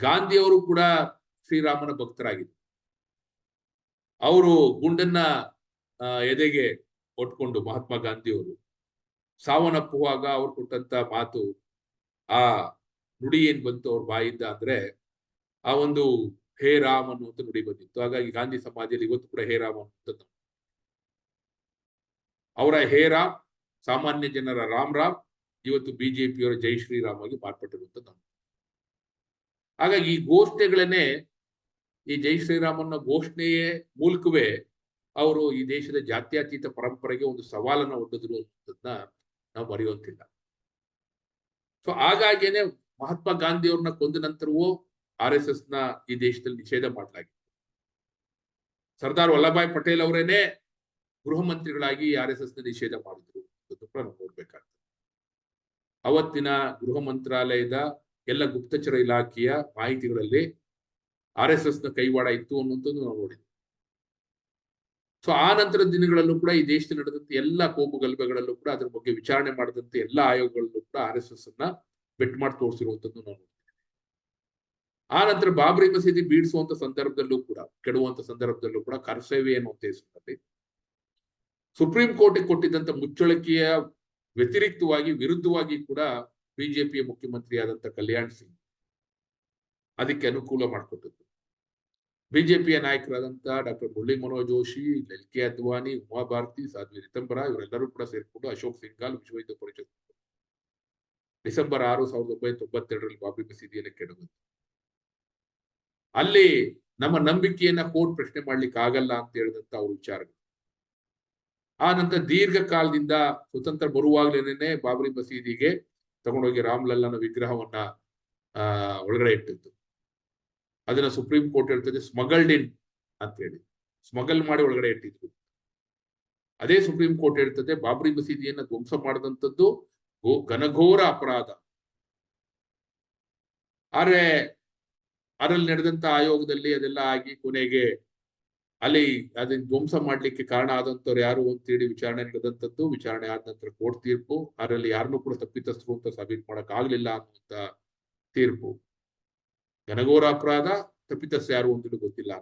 ಗಾಂಧಿಯವರು ಕೂಡ ಶ್ರೀರಾಮನ ಭಕ್ತರಾಗಿದ್ದರು ಅವರು ಗುಂಡನ್ನ ಎದೆಗೆ ಒಟ್ಕೊಂಡು ಮಹಾತ್ಮ ಗಾಂಧಿಯವರು ಸಾವನ್ನಪ್ಪುವಾಗ ಅವ್ರು ಕೊಟ್ಟಂತ ಮಾತು ಆ ನುಡಿ ಏನ್ ಬಂತು ಅವ್ರ ಬಾಯಿಂದ ಅಂದ್ರೆ ಆ ಒಂದು ಹೇ ರಾಮ್ ಅನ್ನುವಂತ ನುಡಿ ಬಂದಿತ್ತು. ಹಾಗಾಗಿ ಗಾಂಧಿ ಸಮಾಜದಲ್ಲಿ ಇವತ್ತು ಕೂಡ ಹೇ ರಾಮ್ ಅನ್ನುವಂಥದ್ದು. ಅವರ ಹೇ ರಾಮ್, ಸಾಮಾನ್ಯ ಜನರ ರಾಮ್ ರಾಮ್, ಇವತ್ತು ಬಿಜೆಪಿಯವರ ಜೈ ಶ್ರೀರಾಮ್ ಆಗಿ ಮಾರ್ಪಟ್ಟಿರುವಂತದ್ದು ಹಾಗಾಗಿ ಈ ಘೋಷಣೆಗಳನ್ನೇ, ಈ ಜೈ ಶ್ರೀರಾಮ್ ಅನ್ನೋ ಘೋಷಣೆಯೇ ಮೂಲಕವೇ ಅವರು ಈ ದೇಶದ ಜಾತ್ಯಾತೀತ ಪರಂಪರೆಗೆ ಒಂದು ಸವಾಲನ್ನ ಒಡ್ಡಿದ್ರು ಅನ್ನೋದನ್ನ ನಾವು ಬರೆಯೋದಿಲ್ಲ ಸೊ ಹಾಗಾಗಿನೇ ಮಹಾತ್ಮ ಗಾಂಧಿ ಅವ್ರನ್ನ ಕೊಂದ ನಂತರವೂ ಆರ್ ಎಸ್ ಎಸ್ನ ಈ ದೇಶದಲ್ಲಿ ನಿಷೇಧ ಮಾಡಲಾಗಿತ್ತು. ಸರ್ದಾರ್ ವಲ್ಲಭಾಯ್ ಪಟೇಲ್ ಅವರೇನೆ ಗೃಹ ಮಂತ್ರಿಗಳಾಗಿ ಆರ್ ಎಸ್ ಎಸ್ನ ನಿಷೇಧ ಮಾಡಿದ್ರು ಕೂಡ ನಾವು ನೋಡ್ಬೇಕಾಗ್ತದೆ. ಅವತ್ತಿನ ಗೃಹ ಮಂತ್ರಾಲಯದ ಎಲ್ಲ ಗುಪ್ತಚರ ಇಲಾಖೆಯ ಮಾಹಿತಿಗಳಲ್ಲಿ ಆರ್ ಎಸ್ ಎಸ್ನ ಕೈವಾಡ ಇತ್ತು ಅನ್ನುವಂಥದ್ದು ನಾವು ನೋಡಿದ್ವಿ. ಸೊ ಆ ನಂತರ ದಿನಗಳಲ್ಲೂ ಕೂಡ ಈ ದೇಶದಲ್ಲಿ ನಡೆದಂತ ಎಲ್ಲ ಕೋಮು ಗಲಭೆಗಳಲ್ಲೂ ಕೂಡ ಅದ್ರ ಬಗ್ಗೆ ವಿಚಾರಣೆ ಮಾಡಿದಂತ ಎಲ್ಲ ಆಯೋಗಗಳಲ್ಲೂ ಕೂಡ ಆರ್ ಎಸ್ ಎಸ್ ಅನ್ನ ಬೆಟ್ ಮಾಡಿ ತೋರಿಸಿರುವಂತದ್ದು ನಾವು ಆ ನಂತರ ಬಾಬ್ರಿ ಮಸೀದಿ ಬೀಡಿಸುವಂತ ಸಂದರ್ಭದಲ್ಲೂ ಕೂಡ ಕೆಡುವಂತ ಸಂದರ್ಭದಲ್ಲೂ ಕೂಡ ಕರ್ಸೇವೆ ಅನ್ನುವಂತ ಹೆಸರಿನಲ್ಲಿ ಸುಪ್ರೀಂ ಕೋರ್ಟ್ ಕೊಟ್ಟಿದ್ದಂತ ಮುಚ್ಚಳಿಕೆಯ ವ್ಯತಿರಿಕ್ತವಾಗಿ, ವಿರುದ್ಧವಾಗಿ ಕೂಡ ಬಿಜೆಪಿಯ ಮುಖ್ಯಮಂತ್ರಿಯಾದಂತ ಕಲ್ಯಾಣ್ ಸಿಂಗ್ ಅದಕ್ಕೆ ಅನುಕೂಲ ಮಾಡಿಕೊಟ್ಟದ್ದು ಬಿಜೆಪಿಯ ನಾಯಕರಾದಂತ doctor Murali Manohar Joshi, L K Advani, Uma Bharti, Sadhvi Ritambhara ಇವರೆಲ್ಲರೂ ಕೂಡ ಸೇರಿಕೊಂಡು ಅಶೋಕ್ ಸಿಂಘಾಲ್ ವಿಶ್ವ ಪರಿಷತ್ ಡಿಸೆಂಬರ್ ಆರು ಸಾವಿರದ ಒಂಬೈನೂರ ತೊಂಬತ್ತೆರಡರಲ್ಲಿ ಬಾಬ್ರಿ ಮಸೀದಿಯಲ್ಲಿ ಕೆಡವಂತು ಅಲ್ಲಿ ನಮ್ಮ ನಂಬಿಕೆಯನ್ನ ಕೋರ್ಟ್ ಪ್ರಶ್ನೆ ಮಾಡ್ಲಿಕ್ಕೆ ಆಗಲ್ಲ ಅಂತ ಹೇಳಿದಂತ ಅವ್ರ ವಿಚಾರಗಳು. ಆ ನಂತರ ದೀರ್ಘಕಾಲದಿಂದ ಸ್ವತಂತ್ರ ಬರುವಾಗ್ಲೇನೆ ಬಾಬರಿ ಮಸೀದಿಗೆ ತಗೊಂಡೋಗಿ ರಾಮ್ಲಲ್ಲನ ವಿಗ್ರಹವನ್ನ, ಆ, ಒಳಗಡೆ ಇಟ್ಟಿತ್ತು ಅದನ್ನ ಸುಪ್ರೀಂ ಕೋರ್ಟ್ ಹೇಳ್ತದೆ ಸ್ಮಗಲ್ಡ್ ಇನ್ ಅಂತ ಹೇಳಿ. ಸ್ಮಗಲ್ ಮಾಡಿ ಒಳಗಡೆ ಇಟ್ಟಿದ್ರು. ಅದೇ ಸುಪ್ರೀಂ ಕೋರ್ಟ್ ಹೇಳ್ತದೆ, ಬಾಬ್ರಿ ಮಸೀದಿಯನ್ನ ಧ್ವಂಸ ಮಾಡಿದಂಥದ್ದು ಘನಘೋರ ಅಪರಾಧ. ಆದ್ರೆ ಅದರಲ್ಲಿ ನಡೆದಂತ ಆಯೋಗದಲ್ಲಿ ಅದೆಲ್ಲ ಆಗಿ ಕೊನೆಗೆ ಅಲ್ಲಿ ಅದನ್ನ ಧ್ವಂಸ ಮಾಡ್ಲಿಕ್ಕೆ ಕಾರಣ ಆದಂಥವ್ರು ಯಾರು ಅಂತೇಳಿ ವಿಚಾರಣೆ ನಡೆದಂತದ್ದು ವಿಚಾರಣೆ ಆದ ನಂತರ ಕೋರ್ಟ್ ತೀರ್ಪು, ಅದರಲ್ಲಿ ಯಾರನ್ನೂ ಕೂಡ ತಪ್ಪಿತಸ್ಥರು ಅಂತ ಸಾಬೀತು ಮಾಡಕ್ ಆಗ್ಲಿಲ್ಲ ಅನ್ನುವಂತ ತೀರ್ಪು. ಘನಘೋರ ಅಪರಾಧ ತಪ್ಪಿತಸ್ಥ ಯಾರು ಅಂತಲೂ ಗೊತ್ತಿಲ್ಲ.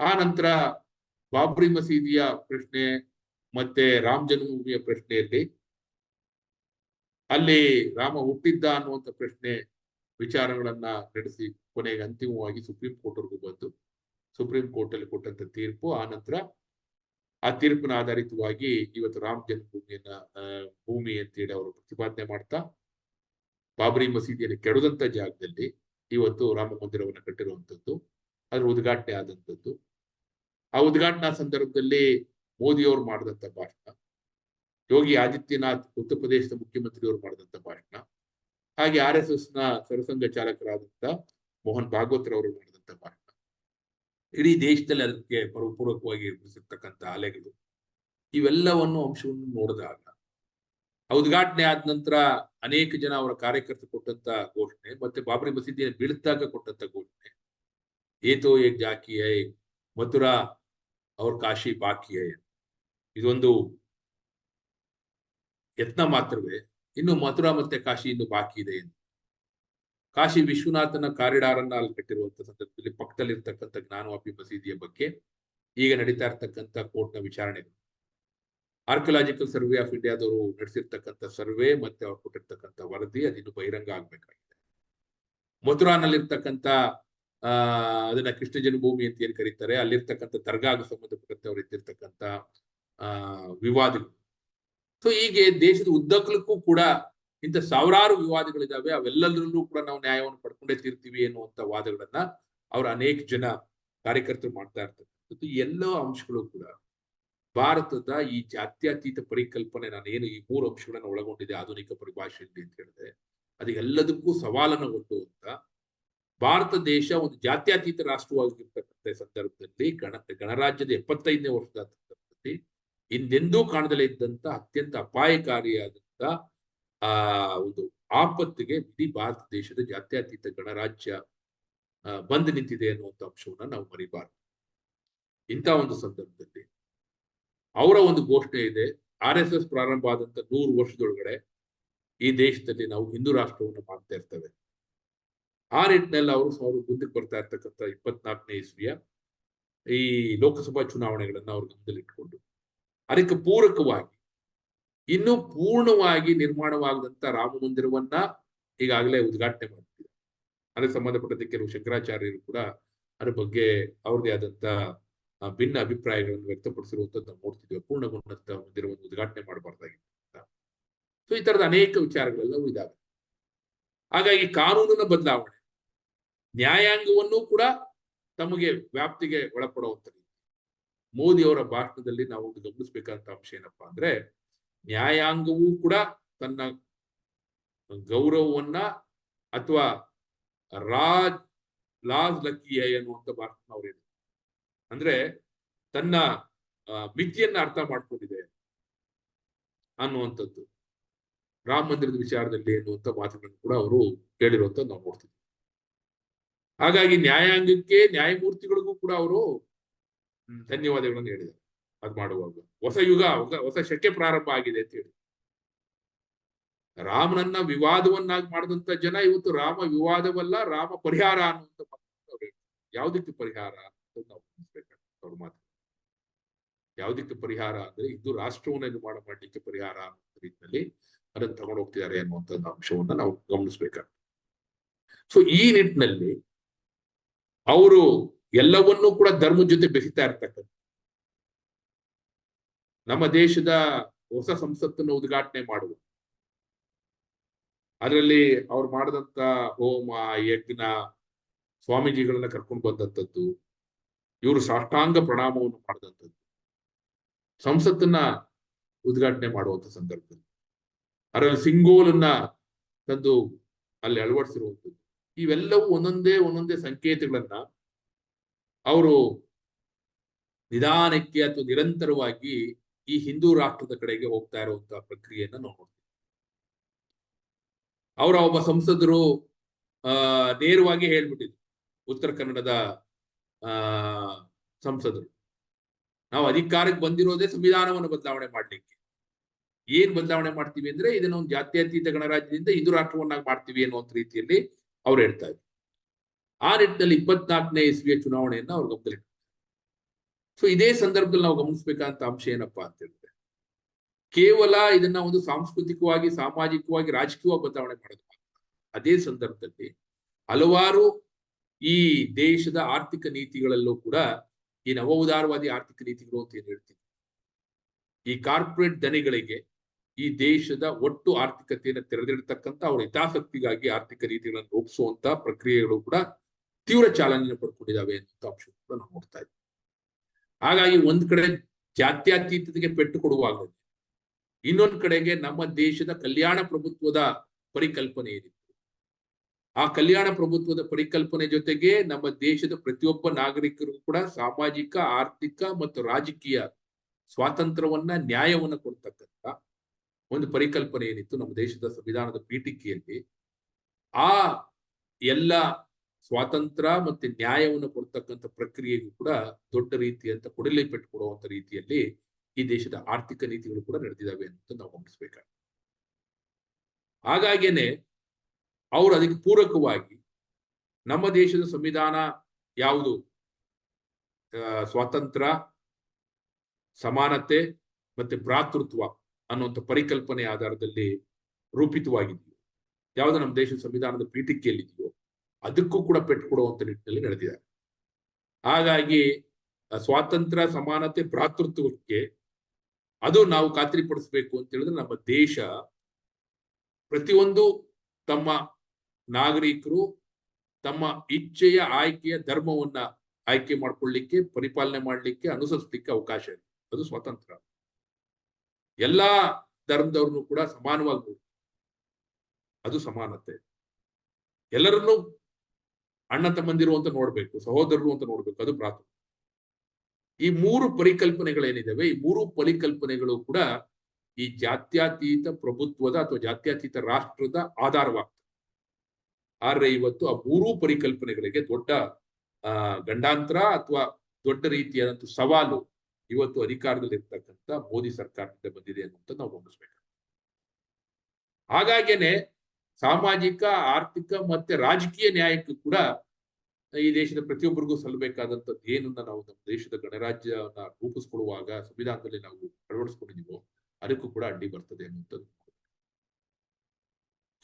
ಆ ನಂತರ ಬಾಬ್ರಿ ಮಸೀದಿಯ ಪ್ರಶ್ನೆ ಮತ್ತೆ ರಾಮ್ ಜನ್ಮಭೂಮಿಯ ಪ್ರಶ್ನೆಯಲ್ಲಿ ಅಲ್ಲಿ ರಾಮ ಹುಟ್ಟಿದ್ದ ಅನ್ನುವಂಥ ಪ್ರಶ್ನೆ ವಿಚಾರಗಳನ್ನ ನಡೆಸಿ ಕೊನೆಗೆ ಅಂತಿಮವಾಗಿ ಸುಪ್ರೀಂ ಕೋರ್ಟ್ವರೆಗೂ ಬಂದು ಸುಪ್ರೀಂ ಕೋರ್ಟ್ ಅಲ್ಲಿ ಕೊಟ್ಟಂತ ತೀರ್ಪು, ಆ ನಂತರ ಆ ತೀರ್ಪಿನ ಆಧಾರಿತವಾಗಿ ಇವತ್ತು ರಾಮ್ ಜನ್ಮಭೂಮಿಯನ್ನ ಭೂಮಿ ಅಂತೇಳಿ ಅವರು ಪ್ರತಿಪಾದನೆ ಮಾಡ್ತಾ ಬಾಬರಿ ಮಸೀದಿಯನ್ನು ಕೆಡದಂತ ಜಾಗದಲ್ಲಿ ಇವತ್ತು ರಾಮ ಮಂದಿರವನ್ನು ಕಟ್ಟಿರುವಂತದ್ದು ಅದ್ರ ಉದ್ಘಾಟನೆ ಆದಂತದ್ದು ಆ ಉದ್ಘಾಟನಾ ಸಂದರ್ಭದಲ್ಲಿ ಮೋದಿಯವರು ಮಾಡಿದಂತ ಭಾಷಣ, ಯೋಗಿ ಆದಿತ್ಯನಾಥ್ ಉತ್ತರ ಪ್ರದೇಶದ ಮುಖ್ಯಮಂತ್ರಿಯವರು ಮಾಡಿದಂತ ಭಾಷಣ, ಹಾಗೆ ಆರ್ ಎಸ್ ಎಸ್ನ ಸರಸಂಘ ಚಾಲಕರಾದಂತ ಮೋಹನ್ ಭಾಗವತ್ ರವರು ಮಾಡಿದಂತ ಭಾಷಣ. ಇಡೀ ದೇಶದಲ್ಲಿ ಅದಕ್ಕೆ ಪರಪೂರಕವಾಗಿ ಎದುರಿಸಿರ್ತಕ್ಕಂಥ ಅಲೆಗಳು ಇವೆಲ್ಲವನ್ನು ಅಂಶವನ್ನು ನೋಡಿದಾಗ ಉದ್ಘಾಟನೆ ಆದ ನಂತರ ಅನೇಕ ಜನ ಅವರ ಕಾರ್ಯಕರ್ತರು ಕೊಟ್ಟಂತ ಘೋಷಣೆ, ಮತ್ತೆ ಬಾಬರಿ ಮಸೀದಿಯನ್ನು ಬೀಳ್ತಾಗ ಕೊಟ್ಟಂತ ಘೋಷಣೆ. ಏತೋ ಏಕ್ ಜಾಕಿ ಹೈ ಮಥುರಾ ಅವ್ರ ಕಾಶಿ ಬಾಕಿ ಹೈ ಇದೊಂದು ಯತ್ನ ಮಾತ್ರವೇ. ಇನ್ನು ಮಥುರಾ ಮತ್ತೆ ಕಾಶಿ ಇನ್ನು ಬಾಕಿ ಇದೆ ಎಂದು. ಕಾಶಿ ವಿಶ್ವನಾಥನ ಕಾರಿಡಾರ್ ಅನ್ನ ಅಲ್ಲಿ ಕಟ್ಟಿರುವಂತ ಸಂದರ್ಭದಲ್ಲಿ ಪಕ್ಕದಲ್ಲಿರ್ತಕ್ಕಂಥ ಜ್ಞಾನವಾಪಿ ಮಸೀದಿಯ ಬಗ್ಗೆ ಈಗ ನಡೀತಾ ಇರ್ತಕ್ಕಂಥ ಕೋರ್ಟ್ನ ವಿಚಾರಣೆಗಳು. ಆರ್ಕಿಯಲಾಜಿಕಲ್ ಸರ್ವೆ ಆಫ್ ಇಂಡಿಯಾದವರು ನಡೆಸಿರ್ತಕ್ಕಂಥ ಸರ್ವೆ ಮತ್ತೆ ಅವ್ರು ಕೊಟ್ಟಿರ್ತಕ್ಕಂಥ ವರದಿ ಅದಿನ್ನು ಬಹಿರಂಗ ಆಗ್ಬೇಕಾಗಿದೆ. ಮಥುರಾನಲ್ಲಿರ್ತಕ್ಕಂಥ, ಆ, ಅದನ್ನ ಕೃಷ್ಣ ಜನ್ಮಭೂಮಿ ಅಂತ ಏನ್ ಕರೀತಾರೆ, ಅಲ್ಲಿರ್ತಕ್ಕಂಥ ದರ್ಗಾಗ ಸಂಬಂಧಪಟ್ಟಂತೆ ಅವ್ರು ಇದ್ದಿರ್ತಕ್ಕಂಥ ಆ, ವಿವಾದಗಳು. ಸೊ ಹೀಗೆ ದೇಶದ ಉದ್ದಕ್ಕಲಕ್ಕೂ ಕೂಡ ಇಂಥ ಸಾವಿರಾರು ವಿವಾದಗಳಿದಾವೆ, ಅವೆಲ್ಲದರಲ್ಲೂ ಕೂಡ ನಾವು ನ್ಯಾಯವನ್ನು ಪಡ್ಕೊಂಡೇ ತೀರ್ತೀವಿ ಎನ್ನುವಂತ ವಾದಗಳನ್ನ ಅವ್ರ ಅನೇಕ ಜನ ಕಾರ್ಯಕರ್ತರು ಮಾಡ್ತಾ ಇರ್ತಕ್ಕಂಥದ್ದು ಎಲ್ಲ ಅಂಶಗಳು ಕೂಡ ಭಾರತದ ಈ ಜಾತ್ಯತೀತ ಪರಿಕಲ್ಪನೆ ನಾನು ಏನು ಈ ಮೂರು ಅಂಶಗಳನ್ನು ಒಳಗೊಂಡಿದೆ ಆಧುನಿಕ ಪರಿಭಾಷೆಯಲ್ಲಿ ಅಂತ ಹೇಳಿದೆ ಅದು ಎಲ್ಲದಕ್ಕೂ ಸವಾಲನ್ನು ಒಡ್ಡುವಂತ ಭಾರತ ದೇಶ ಒಂದು ಜಾತ್ಯತೀತ ರಾಷ್ಟ್ರವಾಗಿರ್ತಕ್ಕಂಥ ಸಂದರ್ಭದಲ್ಲಿ, ಗಣ, ಗಣರಾಜ್ಯದ ಎಪ್ಪತ್ತೈದನೇ ವರ್ಷದ ಸಂದರ್ಭದಲ್ಲಿ, ಹಿಂದೆಂದೂ ಕಾಣದಲೇ ಇದ್ದಂತ ಅತ್ಯಂತ ಅಪಾಯಕಾರಿಯಾದಂತ ಆ, ಒಂದು ಆಪತ್ತಿಗೆ ಇಡೀ ಭಾರತ ದೇಶದ ಜಾತ್ಯತೀತ ಗಣರಾಜ್ಯ ಬಂದು ನಿಂತಿದೆ ಅನ್ನುವಂಥ ಅಂಶವನ್ನ ನಾವು ಮರಿಬಾರದು. ಇಂಥ ಒಂದು ಸಂದರ್ಭದಲ್ಲಿ. ಅವರ ಒಂದು ಘೋಷಣೆ ಇದೆ. ಆರ್ ಎಸ್ ಎಸ್ ಪ್ರಾರಂಭ ಆದಂತ ನೂರು ವರ್ಷದೊಳಗಡೆ ಈ ದೇಶದಲ್ಲಿ ನಾವು ಹಿಂದೂ ರಾಷ್ಟ್ರವನ್ನು ಮಾಡ್ತಾ ಇರ್ತೇವೆ. ಆ ನಿಟ್ಟಿನಲ್ಲಿ ಅವರು ಸಾವಿರ ಮುಂದಕ್ಕೆ ಬರ್ತಾ ಇರ್ತಕ್ಕಂಥ ಇಪ್ಪತ್ನಾಲ್ಕನೇ ಇಸ್ವಿಯ ಈ ಲೋಕಸಭಾ ಚುನಾವಣೆಗಳನ್ನ ಅವ್ರ ಗಮನದಲ್ಲಿ ಇಟ್ಕೊಂಡು ಅದಕ್ಕೆ ಪೂರಕವಾಗಿ ಇನ್ನೂ ಪೂರ್ಣವಾಗಿ ನಿರ್ಮಾಣವಾಗದಂತ ರಾಮ ಮಂದಿರವನ್ನ ಈಗಾಗಲೇ ಉದ್ಘಾಟನೆ ಮಾಡ್ತಿದ್ದಾರೆ. ಅದಕ್ಕೆ ಸಂಬಂಧಪಟ್ಟಂತೆ ಕೆಲವು ಶಂಕರಾಚಾರ್ಯರು ಕೂಡ ಅದ್ರ ಬಗ್ಗೆ ಅವ್ರದೇ ಆದಂತ ಭಿನ್ನ ಅಭಿಪ್ರಾಯಗಳನ್ನು ವ್ಯಕ್ತಪಡಿಸಿರುವಂತದ್ದು ನೋಡ್ತಿದ್ದೇವೆ ಪೂರ್ಣಗೊಂಡಂತ ಮಂದಿರವನ್ನು ಉದ್ಘಾಟನೆ ಮಾಡಬಾರ್ದಾಗಿತ್ತು ಸೊ ಈ ತರದ ಅನೇಕ ವಿಚಾರಗಳೆಲ್ಲವೂ ಇದಾವೆ. ಹಾಗಾಗಿ ಕಾನೂನಿನ ಬದಲಾವಣೆ, ನ್ಯಾಯಾಂಗವನ್ನು ಕೂಡ ತಮಗೆ ವ್ಯಾಪ್ತಿಗೆ ಒಳಪಡುವಂತ ರೀತಿ. ಮೋದಿ ಅವರ ಭಾಷಣದಲ್ಲಿ ನಾವು ಒಂದು ಅಂಶ ಏನಪ್ಪಾ ಅಂದ್ರೆ, ನ್ಯಾಯಾಂಗವೂ ಕೂಡ ತನ್ನ ಗೌರವವನ್ನ ಅಥವಾ ರಾಜ್ ಲಾಜ್ ಲಕ್ಕಿಯ ಎನ್ನುವಂತ ಭಾಷಣ ಅವ್ರು ಅಂದ್ರೆ ತನ್ನ ಮಿತಿಯನ್ನ ಅರ್ಥ ಮಾಡ್ಕೊಂಡಿದೆ ಅನ್ನುವಂಥದ್ದು. ರಾಮ ಮಂದಿರದ ವಿಚಾರದಲ್ಲಿ ಅನ್ನುವಂಥ ಮಾತುಗಳನ್ನು ಕೂಡ ಅವರು ಹೇಳಿರುವಂತ ನಾವು ನೋಡ್ತೀವಿ. ಹಾಗಾಗಿ ನ್ಯಾಯಾಂಗಕ್ಕೆ ನ್ಯಾಯಮೂರ್ತಿಗಳಿಗೂ ಕೂಡ ಅವರು ಧನ್ಯವಾದಗಳನ್ನು ಹೇಳಿದರು ಅದ್ ಮಾಡುವಾಗ ಹೊಸ ಯುಗ ಹೊಸ- ಶಕೆ ಪ್ರಾರಂಭ ಆಗಿದೆ ಅಂತ ಹೇಳಿ. ರಾಮನನ್ನ ವಿವಾದವನ್ನಾಗಿ ಮಾಡಿದಂತ ಜನ ಇವತ್ತು ರಾಮ ವಿವಾದವಲ್ಲ ರಾಮ ಪರಿಹಾರ ಅನ್ನುವಂಥ ಮಾತನ್ನ ಅವ್ರು ಹೇಳ್ತಾರೆ. ಯಾವ್ದಕ್ಕೆ ಪರಿಹಾರ? ನಾವು ಅವ್ರ ಮಾತು ಯಾವ್ದಕ್ಕೆ ಪರಿಹಾರ ಅಂದ್ರೆ ಇದು ರಾಷ್ಟ್ರವನ್ನ ನಿರ್ಮಾಣ ಮಾಡಲಿಕ್ಕೆ ಪರಿಹಾರ ಅನ್ನೋ ರೀತಿಯಲ್ಲಿ ಅದನ್ನ ತಗೊಂಡು ಹೋಗ್ತಿದ್ದಾರೆ ಅನ್ನುವಂಥ ಅಂಶವನ್ನ ನಾವು ಗಮನಿಸ್ಬೇಕಾಗ್ತದೆ. ಸೊ ಈ ನಿಟ್ಟಿನಲ್ಲಿ ಅವರು ಎಲ್ಲವನ್ನೂ ಕೂಡ ಧರ್ಮದ ಜೊತೆ ಬೆಸಿತಾ ಇರ್ತಕ್ಕಂಥ ನಮ್ಮ ದೇಶದ ಹೊಸ ಸಂಸತ್ತನ್ನು ಉದ್ಘಾಟನೆ ಮಾಡುವ. ಅದರಲ್ಲಿ ಅವ್ರು ಮಾಡಿದಂತ ಹೋಮ, ಯಜ್ಞ, ಸ್ವಾಮೀಜಿಗಳನ್ನ ಕರ್ಕೊಂಡು ಬಂದಂಥದ್ದು. ಇವರು ಸಾಷ್ಟಾಂಗ ಪ್ರಣಾಮವನ್ನು ಮಾಡಿದಂಥದ್ದು. ಸಂಸತ್ತನ್ನ ಉದ್ಘಾಟನೆ ಮಾಡುವಂತ ಸಂದರ್ಭದಲ್ಲಿ. ಅದರಲ್ಲಿ ಸಿಂಗೋಲನ್ನ ತಂದು ಅಲ್ಲಿ ಅಳವಡಿಸಿರುವಂಥದ್ದು. ಇವೆಲ್ಲವೂ ಒಂದೊಂದೇ ಒಂದೊಂದೇ ಸಂಕೇತಗಳನ್ನ ಅವರು ನಿಧಾನಕ್ಕೆ ಅಥವಾ ನಿರಂತರವಾಗಿ ಈ ಹಿಂದೂ ರಾಷ್ಟ್ರದ ಕಡೆಗೆ ಹೋಗ್ತಾ ಇರುವಂತಹ ಪ್ರಕ್ರಿಯೆಯನ್ನ ನಾವು ನೋಡ್ತೀವಿ. ಅವರ ಒಬ್ಬ ಸಂಸದರು ನೇರವಾಗಿ ಹೇಳ್ಬಿಟ್ಟಿದ್ರು. ಉತ್ತರ ಕನ್ನಡದ ಆ, ಸಂಸದರು. ನಾವು ಅಧಿಕಾರಕ್ಕೆ ಬಂದಿರೋದೇ ಸಂವಿಧಾನವನ್ನು ಬದಲಾವಣೆ ಮಾಡ್ಲಿಕ್ಕೆ. ಏನ್ ಬದಲಾವಣೆ ಮಾಡ್ತೀವಿ ಅಂದ್ರೆ ಇದನ್ನ ಒಂದು ಜಾತ್ಯತೀತ ಗಣರಾಜ್ಯದಿಂದ ಹಿಂದೂ ರಾಷ್ಟ್ರವನ್ನಾಗಿ ಮಾಡ್ತೀವಿ ಅನ್ನುವಂತ ರೀತಿಯಲ್ಲಿ ಅವ್ರು ಹೇಳ್ತಾ ಇದ್ರು. ಆ ನಿಟ್ಟಿನಲ್ಲಿ ಇಪ್ಪತ್ನಾಲ್ಕನೇ ಇಸ್ವಿಯ ಚುನಾವಣೆಯನ್ನ ಅವ್ರು ಗಮನದಲ್ಲಿಟ್ಟು ಸೊ ಇದೇ ಸಂದರ್ಭದಲ್ಲಿ ನಾವು ಗಮನಿಸಬೇಕಾದಂತ ಅಂಶ ಏನಪ್ಪಾ ಅಂತ ಹೇಳಿದ್ರೆ, ಕೇವಲ ಇದನ್ನ ಒಂದು ಸಾಂಸ್ಕೃತಿಕವಾಗಿ, ಸಾಮಾಜಿಕವಾಗಿ, ರಾಜಕೀಯವಾಗಿ ಬದಲಾವಣೆ ಮಾಡೋದು ಅದೇ ಸಂದರ್ಭದಲ್ಲಿ ಹಲವಾರು ಈ ದೇಶದ ಆರ್ಥಿಕ ನೀತಿಗಳಲ್ಲೂ ಕೂಡ ಈ ನವ ಉದಾರವಾದಿ ಆರ್ಥಿಕ ನೀತಿಗಳು ಅಂತ ಏನ್ ಹೇಳ್ತೀನಿ. ಈ ಕಾರ್ಪೊರೇಟ್ ದನಿಗಳಿಗೆ ಈ ದೇಶದ ಒಟ್ಟು ಆರ್ಥಿಕತೆಯನ್ನು ತೆರೆದಿಡ್ತಕ್ಕಂಥ ಅವರ ಹಿತಾಸಕ್ತಿಗಾಗಿ ಆರ್ಥಿಕ ನೀತಿಗಳನ್ನು ರೂಪಿಸುವಂತ ಪ್ರಕ್ರಿಯೆಗಳು ಕೂಡ ತೀವ್ರ ಚಾಲನೆಯನ್ನು ಪಡ್ಕೊಂಡಿದ್ದಾವೆ ಅಂತ ಅಂಶ ಕೂಡ ನಾವು ನೋಡ್ತಾ ಇದ್ದೀವಿ. ಹಾಗಾಗಿ ಒಂದ್ ಕಡೆ ಜಾತ್ಯತೀತತೆಗೆ ಪೆಟ್ಟು ಕೊಡುವಾಗ ಇನ್ನೊಂದ್ ಕಡೆಗೆ ನಮ್ಮ ದೇಶದ ಕಲ್ಯಾಣ ಪ್ರಭುತ್ವದ ಪರಿಕಲ್ಪನೆ ಏನಿತ್ತು ಆ ಕಲ್ಯಾಣ ಪ್ರಭುತ್ವದ ಪರಿಕಲ್ಪನೆ ಜೊತೆಗೆ ನಮ್ಮ ದೇಶದ ಪ್ರತಿಯೊಬ್ಬ ನಾಗರಿಕರು ಕೂಡ ಸಾಮಾಜಿಕ, ಆರ್ಥಿಕ ಮತ್ತು ರಾಜಕೀಯ ಸ್ವಾತಂತ್ರ್ಯವನ್ನ, ನ್ಯಾಯವನ್ನ ಕೊಡ್ತಕ್ಕಂತ ಒಂದು ಪರಿಕಲ್ಪನೆ ಏನಿತ್ತು ನಮ್ಮ ದೇಶದ ಸಂವಿಧಾನದ ಪೀಠಿಕೆಯಲ್ಲಿ. ಆ ಎಲ್ಲ ಸ್ವಾತಂತ್ರ್ಯ ಮತ್ತೆ ನ್ಯಾಯವನ್ನು ಕೊಡ್ತಕ್ಕಂಥ ಪ್ರಕ್ರಿಯೆಗೂ ಕೂಡ ದೊಡ್ಡ ರೀತಿಯಂತ ಕೊಡಲಿ ಪೆಟ್ಟು ಕೊಡುವಂತ ರೀತಿಯಲ್ಲಿ ಈ ದೇಶದ ಆರ್ಥಿಕ ನೀತಿಗಳು ಕೂಡ ನಡೆದಿದ್ದಾವೆ ಅಂತ ನಾವು ಗಮನಿಸ್ಬೇಕಾಗ್ತದೆ ಹಾಗಾಗೇನೆ ಅವರು ಅದಕ್ಕೆ ಪೂರಕವಾಗಿ ನಮ್ಮ ದೇಶದ ಸಂವಿಧಾನ ಯಾವುದು? ಸ್ವಾತಂತ್ರ್ಯ ಸಮಾನತೆ ಮತ್ತೆ ಭ್ರಾತೃತ್ವ ಅನ್ನುವಂಥ ಪರಿಕಲ್ಪನೆ ಆಧಾರದಲ್ಲಿ ರೂಪಿತವಾಗಿದೆಯೋ, ಯಾವುದು ನಮ್ಮ ದೇಶದ ಸಂವಿಧಾನದ ಪೀಠಿಕೆಯಲ್ಲಿದೆಯೋ, ಅದಕ್ಕೂ ಕೂಡ ಪೆಟ್ಟು ಕೊಡುವಂತ ನಿಟ್ಟಿನಲ್ಲಿ ನಡೆದಿದ್ದಾರೆ ಹಾಗಾಗಿ ಸ್ವಾತಂತ್ರ್ಯ ಸಮಾನತೆ, ಭ್ರಾತೃತ್ವಕ್ಕೆ ಅದು ನಾವು ಖಾತ್ರಿಪಡಿಸ್ಬೇಕು ಅಂತ ಹೇಳಿದ್ರೆ ನಮ್ಮ ದೇಶ ಪ್ರತಿಯೊಂದು ತಮ್ಮ ನಾಗರಿಕರು ತಮ್ಮ ಇಚ್ಛೆಯ ಆಯ್ಕೆಯ ಧರ್ಮವನ್ನ ಆಯ್ಕೆ ಮಾಡ್ಕೊಳ್ಳಿಕ್ಕೆ, ಪರಿಪಾಲನೆ ಮಾಡ್ಲಿಕ್ಕೆ ಅನುಸರಿಸಲಿಕ್ಕೆ ಅವಕಾಶ ಇದೆ. ಅದು ಸ್ವತಂತ್ರ ಎಲ್ಲಾ ಧರ್ಮದವ್ರನ್ನು ಕೂಡ ಸಮಾನವಾಗಿ ಅದು ಸಮಾನತೆ. ಎಲ್ಲರನ್ನೂ ಅಣ್ಣ ತಮ್ಮಂದಿರು ಅಂತ ನೋಡ್ಬೇಕು, ಸಹೋದರರು ಅಂತ ನೋಡ್ಬೇಕು, ಅದು ಪ್ರಾಥಮಿಕ. ಈ ಮೂರು ಪರಿಕಲ್ಪನೆಗಳೇನಿದಾವೆ, ಈ ಮೂರು ಪರಿಕಲ್ಪನೆಗಳು ಕೂಡ ಈ ಜಾತ್ಯತೀತ ಪ್ರಭುತ್ವದ ಅಥವಾ ಜಾತ್ಯತೀತ ರಾಷ್ಟ್ರದ ಆಧಾರವಾಗ್ತದೆ ಆದ್ರೆ ಇವತ್ತು ಆ ಮೂರೂ ಪರಿಕಲ್ಪನೆಗಳಿಗೆ ದೊಡ್ಡ ಗಂಡಾಂತರ ಅಥವಾ ದೊಡ್ಡ ರೀತಿಯಾದಂತ ಸವಾಲು ಇವತ್ತು ಅಧಿಕಾರದಲ್ಲಿ ಇರ್ತಕ್ಕಂಥ ಮೋದಿ ಸರ್ಕಾರದಿಂದ ಬಂದಿದೆ ಅನ್ನುವಂಥ ನಾವು ಗಮನಿಸ್ಬೇಕು. ಹಾಗಾಗೇನೆ ಸಾಮಾಜಿಕ, ಆರ್ಥಿಕ ಮತ್ತೆ ರಾಜಕೀಯ ನ್ಯಾಯಕ್ಕೂ ಕೂಡ ಈ ದೇಶದ ಪ್ರತಿಯೊಬ್ಬರಿಗೂ ಸಲ್ಲಬೇಕಾದಂಥದ್ದು ಏನನ್ನ ನಾವು ನಮ್ಮ ದೇಶದ ಗಣರಾಜ್ಯವನ್ನ ರೂಪಿಸ್ಕೊಳ್ಳುವಾಗ, ಸಂವಿಧಾನದಲ್ಲಿ ನಾವು ಅಳವಡಿಸ್ಕೊಂಡಿದೀವೋ ಅದಕ್ಕೂ ಕೂಡ ಅಡ್ಡಿ ಬರ್ತದೆ ಅನ್ನುವಂಥದ್ದು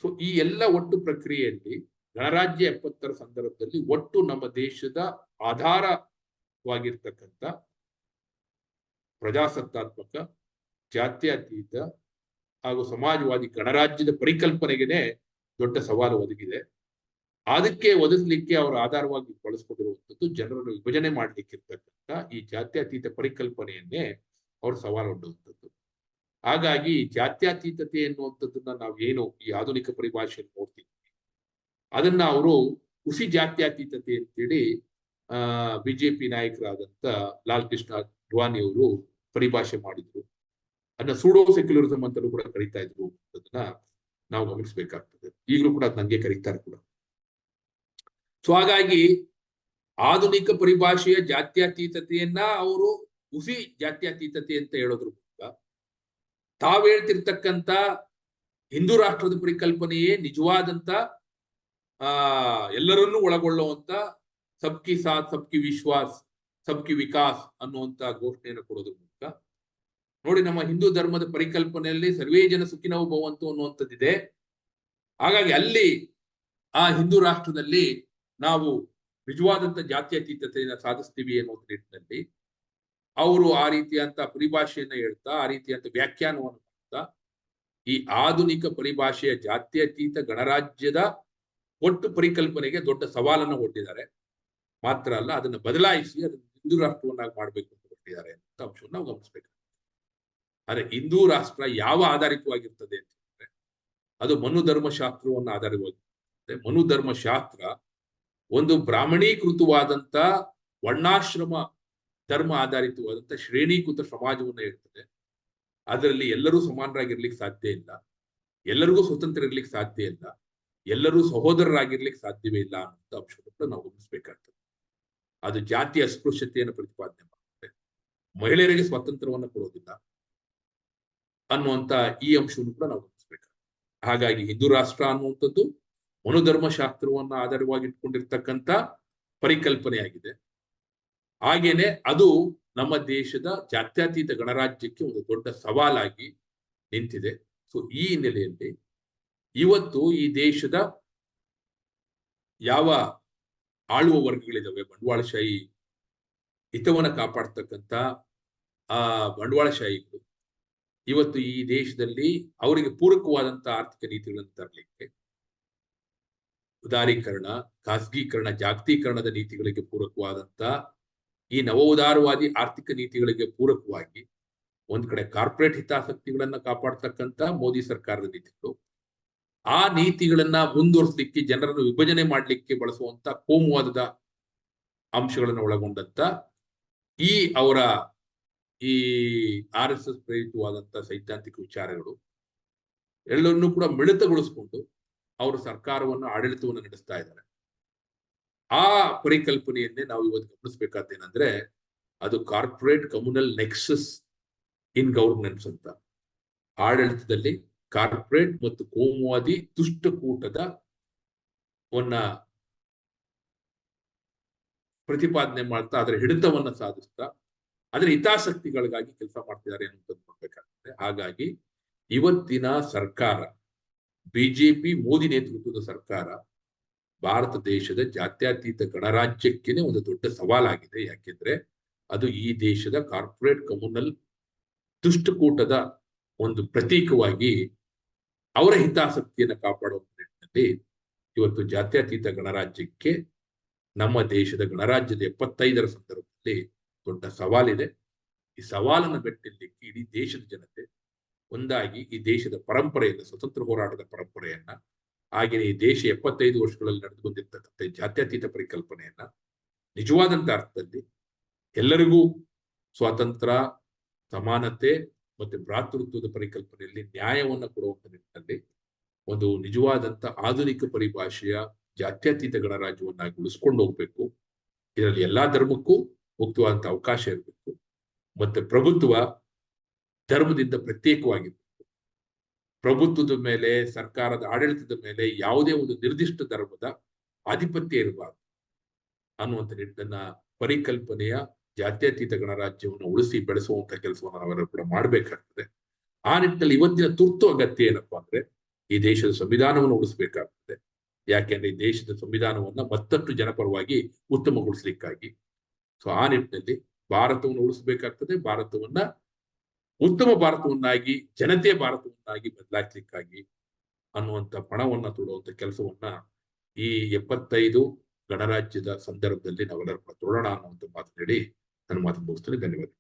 ಸೊ ಈ ಎಲ್ಲ ಒಟ್ಟು ಪ್ರಕ್ರಿಯೆಯಲ್ಲಿ ಗಣರಾಜ್ಯ ಎಪ್ಪತ್ತರ ಸಂದರ್ಭದಲ್ಲಿ ಒಟ್ಟು ನಮ್ಮ ದೇಶದ ಆಧಾರವಾಗಿರ್ತಕ್ಕಂಥ ಪ್ರಜಾಸತ್ತಾತ್ಮಕ, ಜಾತ್ಯತೀತ ಹಾಗೂ ಸಮಾಜವಾದಿ ಗಣರಾಜ್ಯದ ಪರಿಕಲ್ಪನೆಗೆನೆ ದೊಡ್ಡ ಸವಾಲು ಒದಗಿದೆ. ಅದಕ್ಕೆ ಒದಗಿಸ್ಲಿಕ್ಕೆ ಅವರು ಆಧಾರವಾಗಿ ಬಳಸ್ಕೊಂಡಿರುವಂಥದ್ದು ಜನರನ್ನು ವಿಭಜನೆ ಮಾಡಲಿಕ್ಕಿರ್ತಕ್ಕಂಥ ಈ ಜಾತ್ಯತೀತ ಪರಿಕಲ್ಪನೆಯನ್ನೇ ಅವರು ಸವಾಲು ಒಡ್ಡುವಂಥದ್ದು ಹಾಗಾಗಿ ಜಾತ್ಯತೀತತೆ ಎನ್ನುವಂಥದ್ದನ್ನ ನಾವು ಏನು ಈ ಆಧುನಿಕ ಪರಿಭಾಷೆಯಲ್ಲಿ ನೋಡ್ತೀವಿ. ಅದನ್ನ ಅವರು ಹುಸಿ ಜಾತ್ಯತೀತತೆ ಅಂತೇಳಿ, ಆ, ಬಿಜೆಪಿ ನಾಯಕರಾದಂತ ಲಾಲ್ ಕೃಷ್ಣ ಅಡ್ವಾಣಿ ಅವರು ಪರಿಭಾಷೆ ಮಾಡಿದ್ರು. ಅದನ್ನ ಸೂಡೋ ಸೆಕ್ಯುಲರಿಸಂ ಅಂತಲೂ ಕೂಡ ಕರೀತಾ ಇದ್ರು ಅದನ್ನ ನಾವು ಗಮನಿಸಬೇಕಾಗ್ತದೆ. ಈಗಲೂ ಕೂಡ ನಂಗೆ ಕರೀತಾರೆ ಕೂಡ. ಸೊ ಹಾಗಾಗಿ ಆಧುನಿಕ ಪರಿಭಾಷೆಯ ಜಾತ್ಯತೀತತೆಯನ್ನ ಅವರು ಹುಸಿ ಜಾತ್ಯತೀತತೆ ಅಂತ ಹೇಳೋದ್ರ. ತಾವ್ ಹೇಳ್ತಿರ್ತಕ್ಕಂತ ಹಿಂದೂ ರಾಷ್ಟ್ರದ ಪರಿಕಲ್ಪನೆಯೇ ನಿಜವಾದಂತ, ಆ, ಎಲ್ಲರನ್ನೂ ಒಳಗೊಳ್ಳುವಂತ ಸಬ್ಕಿ ಸಾಥ್, ಸಬ್ಕಿ ವಿಶ್ವಾಸ್, ಸಬ್ಕಿ ವಿಕಾಸ್ ಅನ್ನುವಂತ ಘೋಷಣೆಯನ್ನು ಕೊಡೋದ್ರ ಮೂಲಕ. ನೋಡಿ, ನಮ್ಮ ಹಿಂದೂ ಧರ್ಮದ ಪರಿಕಲ್ಪನೆಯಲ್ಲಿ ಸರ್ವೇ ಜನ ಸುಖಿನವು ಭವಂತು ಅನ್ನುವಂಥದ್ದಿದೆ. ಹಾಗಾಗಿ ಅಲ್ಲಿ ಆ ಹಿಂದೂ ರಾಷ್ಟ್ರದಲ್ಲಿ ನಾವು ನಿಜವಾದಂತ ಜಾತ್ಯತೀತತೆಯನ್ನು ಸಾಧಿಸ್ತೀವಿ ಅನ್ನೋ ನಿಟ್ಟಿನಲ್ಲಿ ಅವರು ಆ ರೀತಿಯಂತ ಪರಿಭಾಷೆಯನ್ನ ಹೇಳ್ತಾ, ಆ ರೀತಿಯಂತ ವ್ಯಾಖ್ಯಾನವನ್ನು ಮಾಡ್ತಾ, ಈ ಆಧುನಿಕ ಪರಿಭಾಷೆಯ ಜಾತ್ಯತೀತ ಗಣರಾಜ್ಯದ ಒಟ್ಟು ಪರಿಕಲ್ಪನೆಗೆ ದೊಡ್ಡ ಸವಾಲನ್ನು ಒಡ್ಡಿದ್ದಾರೆ ಮಾತ್ರ ಅಲ್ಲ, ಅದನ್ನು ಬದಲಾಯಿಸಿ ಅದನ್ನು ಹಿಂದೂ ರಾಷ್ಟ್ರವನ್ನಾಗಿ ಮಾಡಬೇಕು ಅಂತ ಹೊರಟಿದ್ದಾರೆ ಅಂತ ಅಂಶವನ್ನು ನಾವು ಗಮನಿಸಬೇಕು. ಆದ್ರೆ ಹಿಂದೂ ರಾಷ್ಟ್ರ ಯಾವ ಆಧಾರಿತವಾಗಿರ್ತದೆ ಅಂತ ಹೇಳಿದ್ರೆ, ಅದು ಮನು ಧರ್ಮಶಾಸ್ತ್ರವನ್ನು ಆಧಾರವಾಗಿರ್ತದೆ ಮನು ಧರ್ಮಶಾಸ್ತ್ರ ಒಂದು ಬ್ರಾಹ್ಮಣೀಕೃತವಾದಂತ ವರ್ಣಾಶ್ರಮ ಧರ್ಮ ಆಧಾರಿತವಾದಂಥ ಶ್ರೇಣೀಕೃತ ಸಮಾಜವನ್ನ ಹೇಳ್ತದೆ. ಅದರಲ್ಲಿ ಎಲ್ಲರೂ ಸಮಾನರಾಗಿರ್ಲಿಕ್ಕೆ ಸಾಧ್ಯ ಇಲ್ಲ. ಎಲ್ಲರಿಗೂ ಸ್ವತಂತ್ರ ಇರ್ಲಿಕ್ಕೆ ಸಾಧ್ಯ ಇಲ್ಲ. ಎಲ್ಲರೂ ಸಹೋದರರಾಗಿರ್ಲಿಕ್ಕೆ ಸಾಧ್ಯವೇ ಇಲ್ಲ ಅನ್ನೋ ಅಂಶವನ್ನು ನಾವು ಗಮನಿಸಬೇಕಾಗ್ತದೆ. ಅದು ಜಾತಿ ಅಸ್ಪೃಶ್ಯತೆಯನ್ನು ಪ್ರತಿಪಾದನೆ ಮಾಡುತ್ತೆ. ಮಹಿಳೆಯರಿಗೆ ಸ್ವಾತಂತ್ರ್ಯವನ್ನು ಕೊಡೋದಿಲ್ಲ ಅನ್ನುವಂತ ಈ ಅಂಶವನ್ನು ಕೂಡ ನಾವು ಗಮನಿಸಬೇಕಾಗ್ತದೆ. ಹಾಗಾಗಿ ಹಿಂದೂ ರಾಷ್ಟ್ರ ಅನ್ನುವಂಥದ್ದು ಮನುಧರ್ಮಶಾಸ್ತ್ರವನ್ನು ಆಧಾರವಾಗಿ ಇಟ್ಕೊಂಡಿರ್ತಕ್ಕಂಥ ಪರಿಕಲ್ಪನೆಯಾಗಿದೆ. ಹಾಗೇನೆ ಅದು ನಮ್ಮ ದೇಶದ ಜಾತ್ಯತೀತ ಗಣರಾಜ್ಯಕ್ಕೆ ಒಂದು ದೊಡ್ಡ ಸವಾಲಾಗಿ ನಿಂತಿದೆ. ಸೊ ಈ ಹಿನ್ನೆಲೆಯಲ್ಲಿ ಇವತ್ತು ಈ ದೇಶದ ಯಾವ ಆಳುವ ವರ್ಗಗಳಿದಾವೆ, ಬಂಡವಾಳಶಾಹಿ ಹಿತವನ್ನು ಕಾಪಾಡ್ತಕ್ಕಂತ ಆ ಬಂಡವಾಳಶಾಹಿಗಳು, ಇವತ್ತು ಈ ದೇಶದಲ್ಲಿ ಅವರಿಗೆ ಪೂರಕವಾದಂತಹ ಆರ್ಥಿಕ ನೀತಿಗಳನ್ನು ತರಲಿಕ್ಕೆ ಉದಾರೀಕರಣ, ಖಾಸಗೀಕರಣ, ಜಾಗತೀಕರಣದ ನೀತಿಗಳಿಗೆ ಪೂರಕವಾದಂತ ಈ ನವ ಉದಾರವಾದಿ ಆರ್ಥಿಕ ನೀತಿಗಳಿಗೆ ಪೂರಕವಾಗಿ ಒಂದ್ ಕಡೆ ಕಾರ್ಪೊರೇಟ್ ಹಿತಾಸಕ್ತಿಗಳನ್ನ ಕಾಪಾಡ್ತಕ್ಕಂತ ಮೋದಿ ಸರ್ಕಾರದ ನೀತಿಗಳು, ಆ ನೀತಿಗಳನ್ನ ಮುಂದುವರಿಸಲಿಕ್ಕೆ ಜನರನ್ನು ವಿಭಜನೆ ಮಾಡಲಿಕ್ಕೆ ಬಳಸುವಂತ ಕೋಮುವಾದದ ಅಂಶಗಳನ್ನು ಒಳಗೊಂಡಂತ ಈ ಅವರ ಈ ಆರ್ ಎಸ್ ಎಸ್ ಪ್ರೇರಿತವಾದಂತ ಸೈದ್ಧಾಂತಿಕ ವಿಚಾರಗಳು ಎಲ್ಲರನ್ನೂ ಕೂಡ ಮಿಳಿತಗೊಳಿಸಿಕೊಂಡು ಅವರು ಸರ್ಕಾರವನ್ನು ಆಡಳಿತವನ್ನು ನಡೆಸ್ತಾ ಇದ್ದಾರೆ. ಆ ಪರಿಕಲ್ಪನೆಯನ್ನೇ ನಾವು ಇವತ್ತು ಗಮನಿಸ್ಬೇಕಾದೇನಂದ್ರೆ ಅದು corporate communal nexus in governance ಅಂತ. ಆಡಳಿತದಲ್ಲಿ ಕಾರ್ಪೊರೇಟ್ ಮತ್ತು ಕೋಮುವಾದಿ ದುಷ್ಟಕೂಟದ ವನ್ನ ಪ್ರತಿಪಾದನೆ ಮಾಡ್ತಾ, ಅದರ ಹಿಡಿತವನ್ನ ಸಾಧಿಸ್ತಾ, ಅದರ ಹಿತಾಸಕ್ತಿಗಳಿಗಾಗಿ ಕೆಲಸ ಮಾಡ್ತಿದ್ದಾರೆ ಅನ್ನೋದನ್ನು ನೋಡ್ಬೇಕಾಗ್ತದೆ. ಹಾಗಾಗಿ ಇವತ್ತಿನ ಸರ್ಕಾರ, ಬಿಜೆಪಿ ಮೋದಿ ನೇತೃತ್ವದ ಸರ್ಕಾರ ಭಾರತ ದೇಶದ ಜಾತ್ಯತೀತ ಗಣರಾಜ್ಯಕ್ಕೇನೆ ಒಂದು ದೊಡ್ಡ ಸವಾಲಾಗಿದೆ. ಯಾಕೆಂದ್ರೆ ಅದು ಈ ದೇಶದ ಕಾರ್ಪೊರೇಟ್ ಕಮ್ಯುನಲ್ ದುಷ್ಟಕೂಟದ ಒಂದು ಪ್ರತೀಕವಾಗಿ ಅವರ ಹಿತಾಸಕ್ತಿಯನ್ನು ಕಾಪಾಡುವ ನಿಟ್ಟಿನಲ್ಲಿ ಇವತ್ತು ಜಾತ್ಯತೀತ ಗಣರಾಜ್ಯಕ್ಕೆ ನಮ್ಮ ದೇಶದ ಗಣರಾಜ್ಯದ ಎಪ್ಪತ್ತೈದರ ಸಂದರ್ಭದಲ್ಲಿ ದೊಡ್ಡ ಸವಾಲಿದೆ. ಈ ಸವಾಲನ್ನು ಬೆಟ್ಟಲಿಕ್ಕೆ ಇಡೀ ದೇಶದ ಜನತೆ ಒಂದಾಗಿ ಈ ದೇಶದ ಪರಂಪರೆಯನ್ನು, ಸ್ವತಂತ್ರ ಹೋರಾಟದ ಪರಂಪರೆಯನ್ನ ಹಾಗೆಯೇ ಈ ದೇಶ ಎಪ್ಪತ್ತೈದು ವರ್ಷಗಳಲ್ಲಿ ನಡೆದು ಬಂದಿರ್ತಕ್ಕಂಥ ಜಾತ್ಯತೀತ ಪರಿಕಲ್ಪನೆಯನ್ನ ನಿಜವಾದಂತ ಅರ್ಥದಲ್ಲಿ ಎಲ್ಲರಿಗೂ ಸ್ವಾತಂತ್ರ್ಯ ಸಮಾನತೆ ಮತ್ತೆ ಭ್ರಾತೃತ್ವದ ಪರಿಕಲ್ಪನೆಯಲ್ಲಿ ನ್ಯಾಯವನ್ನು ಕೊಡುವಂತ ನಿಟ್ಟಿನಲ್ಲಿ ಒಂದು ನಿಜವಾದಂತ ಆಧುನಿಕ ಪರಿಭಾಷೆಯ ಜಾತ್ಯತೀತ ಗಣರಾಜ್ಯವನ್ನಾಗಿ ಉಳಿಸ್ಕೊಂಡು ಹೋಗ್ಬೇಕು. ಇದರಲ್ಲಿ ಎಲ್ಲಾ ಧರ್ಮಕ್ಕೂ ಮುಕ್ತವಾದಂತ ಅವಕಾಶ ಇರಬೇಕು. ಮತ್ತೆ ಪ್ರಭುತ್ವ ಧರ್ಮದಿಂದ ಪ್ರತ್ಯೇಕವಾಗಿರ್ಬೇಕು. ಪ್ರಭುತ್ವದ ಮೇಲೆ, ಸರ್ಕಾರದ ಆಡಳಿತದ ಮೇಲೆ ಯಾವುದೇ ಒಂದು ನಿರ್ದಿಷ್ಟ ಧರ್ಮದ ಆಧಿಪತ್ಯ ಇರಬಾರದು ಅನ್ನುವಂಥ ನಿಟ್ಟನ್ನ ಪರಿಕಲ್ಪನೆಯ ಜಾತ್ಯತೀತ ಗಣರಾಜ್ಯವನ್ನು ಉಳಿಸಿ ಬೆಳೆಸುವಂತ ಕೆಲಸವನ್ನು ನಾವೆಲ್ಲರೂ ಕೂಡ ಮಾಡ್ಬೇಕಾಗ್ತದೆ. ಆ ನಿಟ್ಟಿನಲ್ಲಿ ಇವತ್ತಿನ ತುರ್ತು ಅಗತ್ಯ ಏನಪ್ಪಾ ಅಂದ್ರೆ ಈ ದೇಶದ ಸಂವಿಧಾನವನ್ನು ಉಳಿಸ್ಬೇಕಾಗ್ತದೆ. ಯಾಕೆಂದ್ರೆ ಈ ದೇಶದ ಸಂವಿಧಾನವನ್ನ ಮತ್ತಷ್ಟು ಜನಪರವಾಗಿ ಉತ್ತಮಗೊಳಿಸ್ಲಿಕ್ಕಾಗಿ. ಸೊ ಆ ನಿಟ್ಟಿನಲ್ಲಿ ಭಾರತವನ್ನು ಉಳಿಸ್ಬೇಕಾಗ್ತದೆ. ಭಾರತವನ್ನ ಉತ್ತಮ ಭಾರತವನ್ನಾಗಿ, ಜನತೆ ಭಾರತವನ್ನಾಗಿ ಬದಲಾಯಿಸ್ಲಿಕ್ಕಾಗಿ ಅನ್ನುವಂಥ ಪಣವನ್ನ ತೊಡುವಂತ ಕೆಲಸವನ್ನ ಈ ಎಪ್ಪತ್ತೈದು ಗಣರಾಜ್ಯದ ಸಂದರ್ಭದಲ್ಲಿ ನಾವೆಲ್ಲರೂ ಕೂಡ ತೊಡೋಣ ಅನ್ನುವಂತ ಮಾತನಾಡಿ ನನ್ನ ಮಾತು ಮುಗಿಸ್ತೇನೆ. ಧನ್ಯವಾದ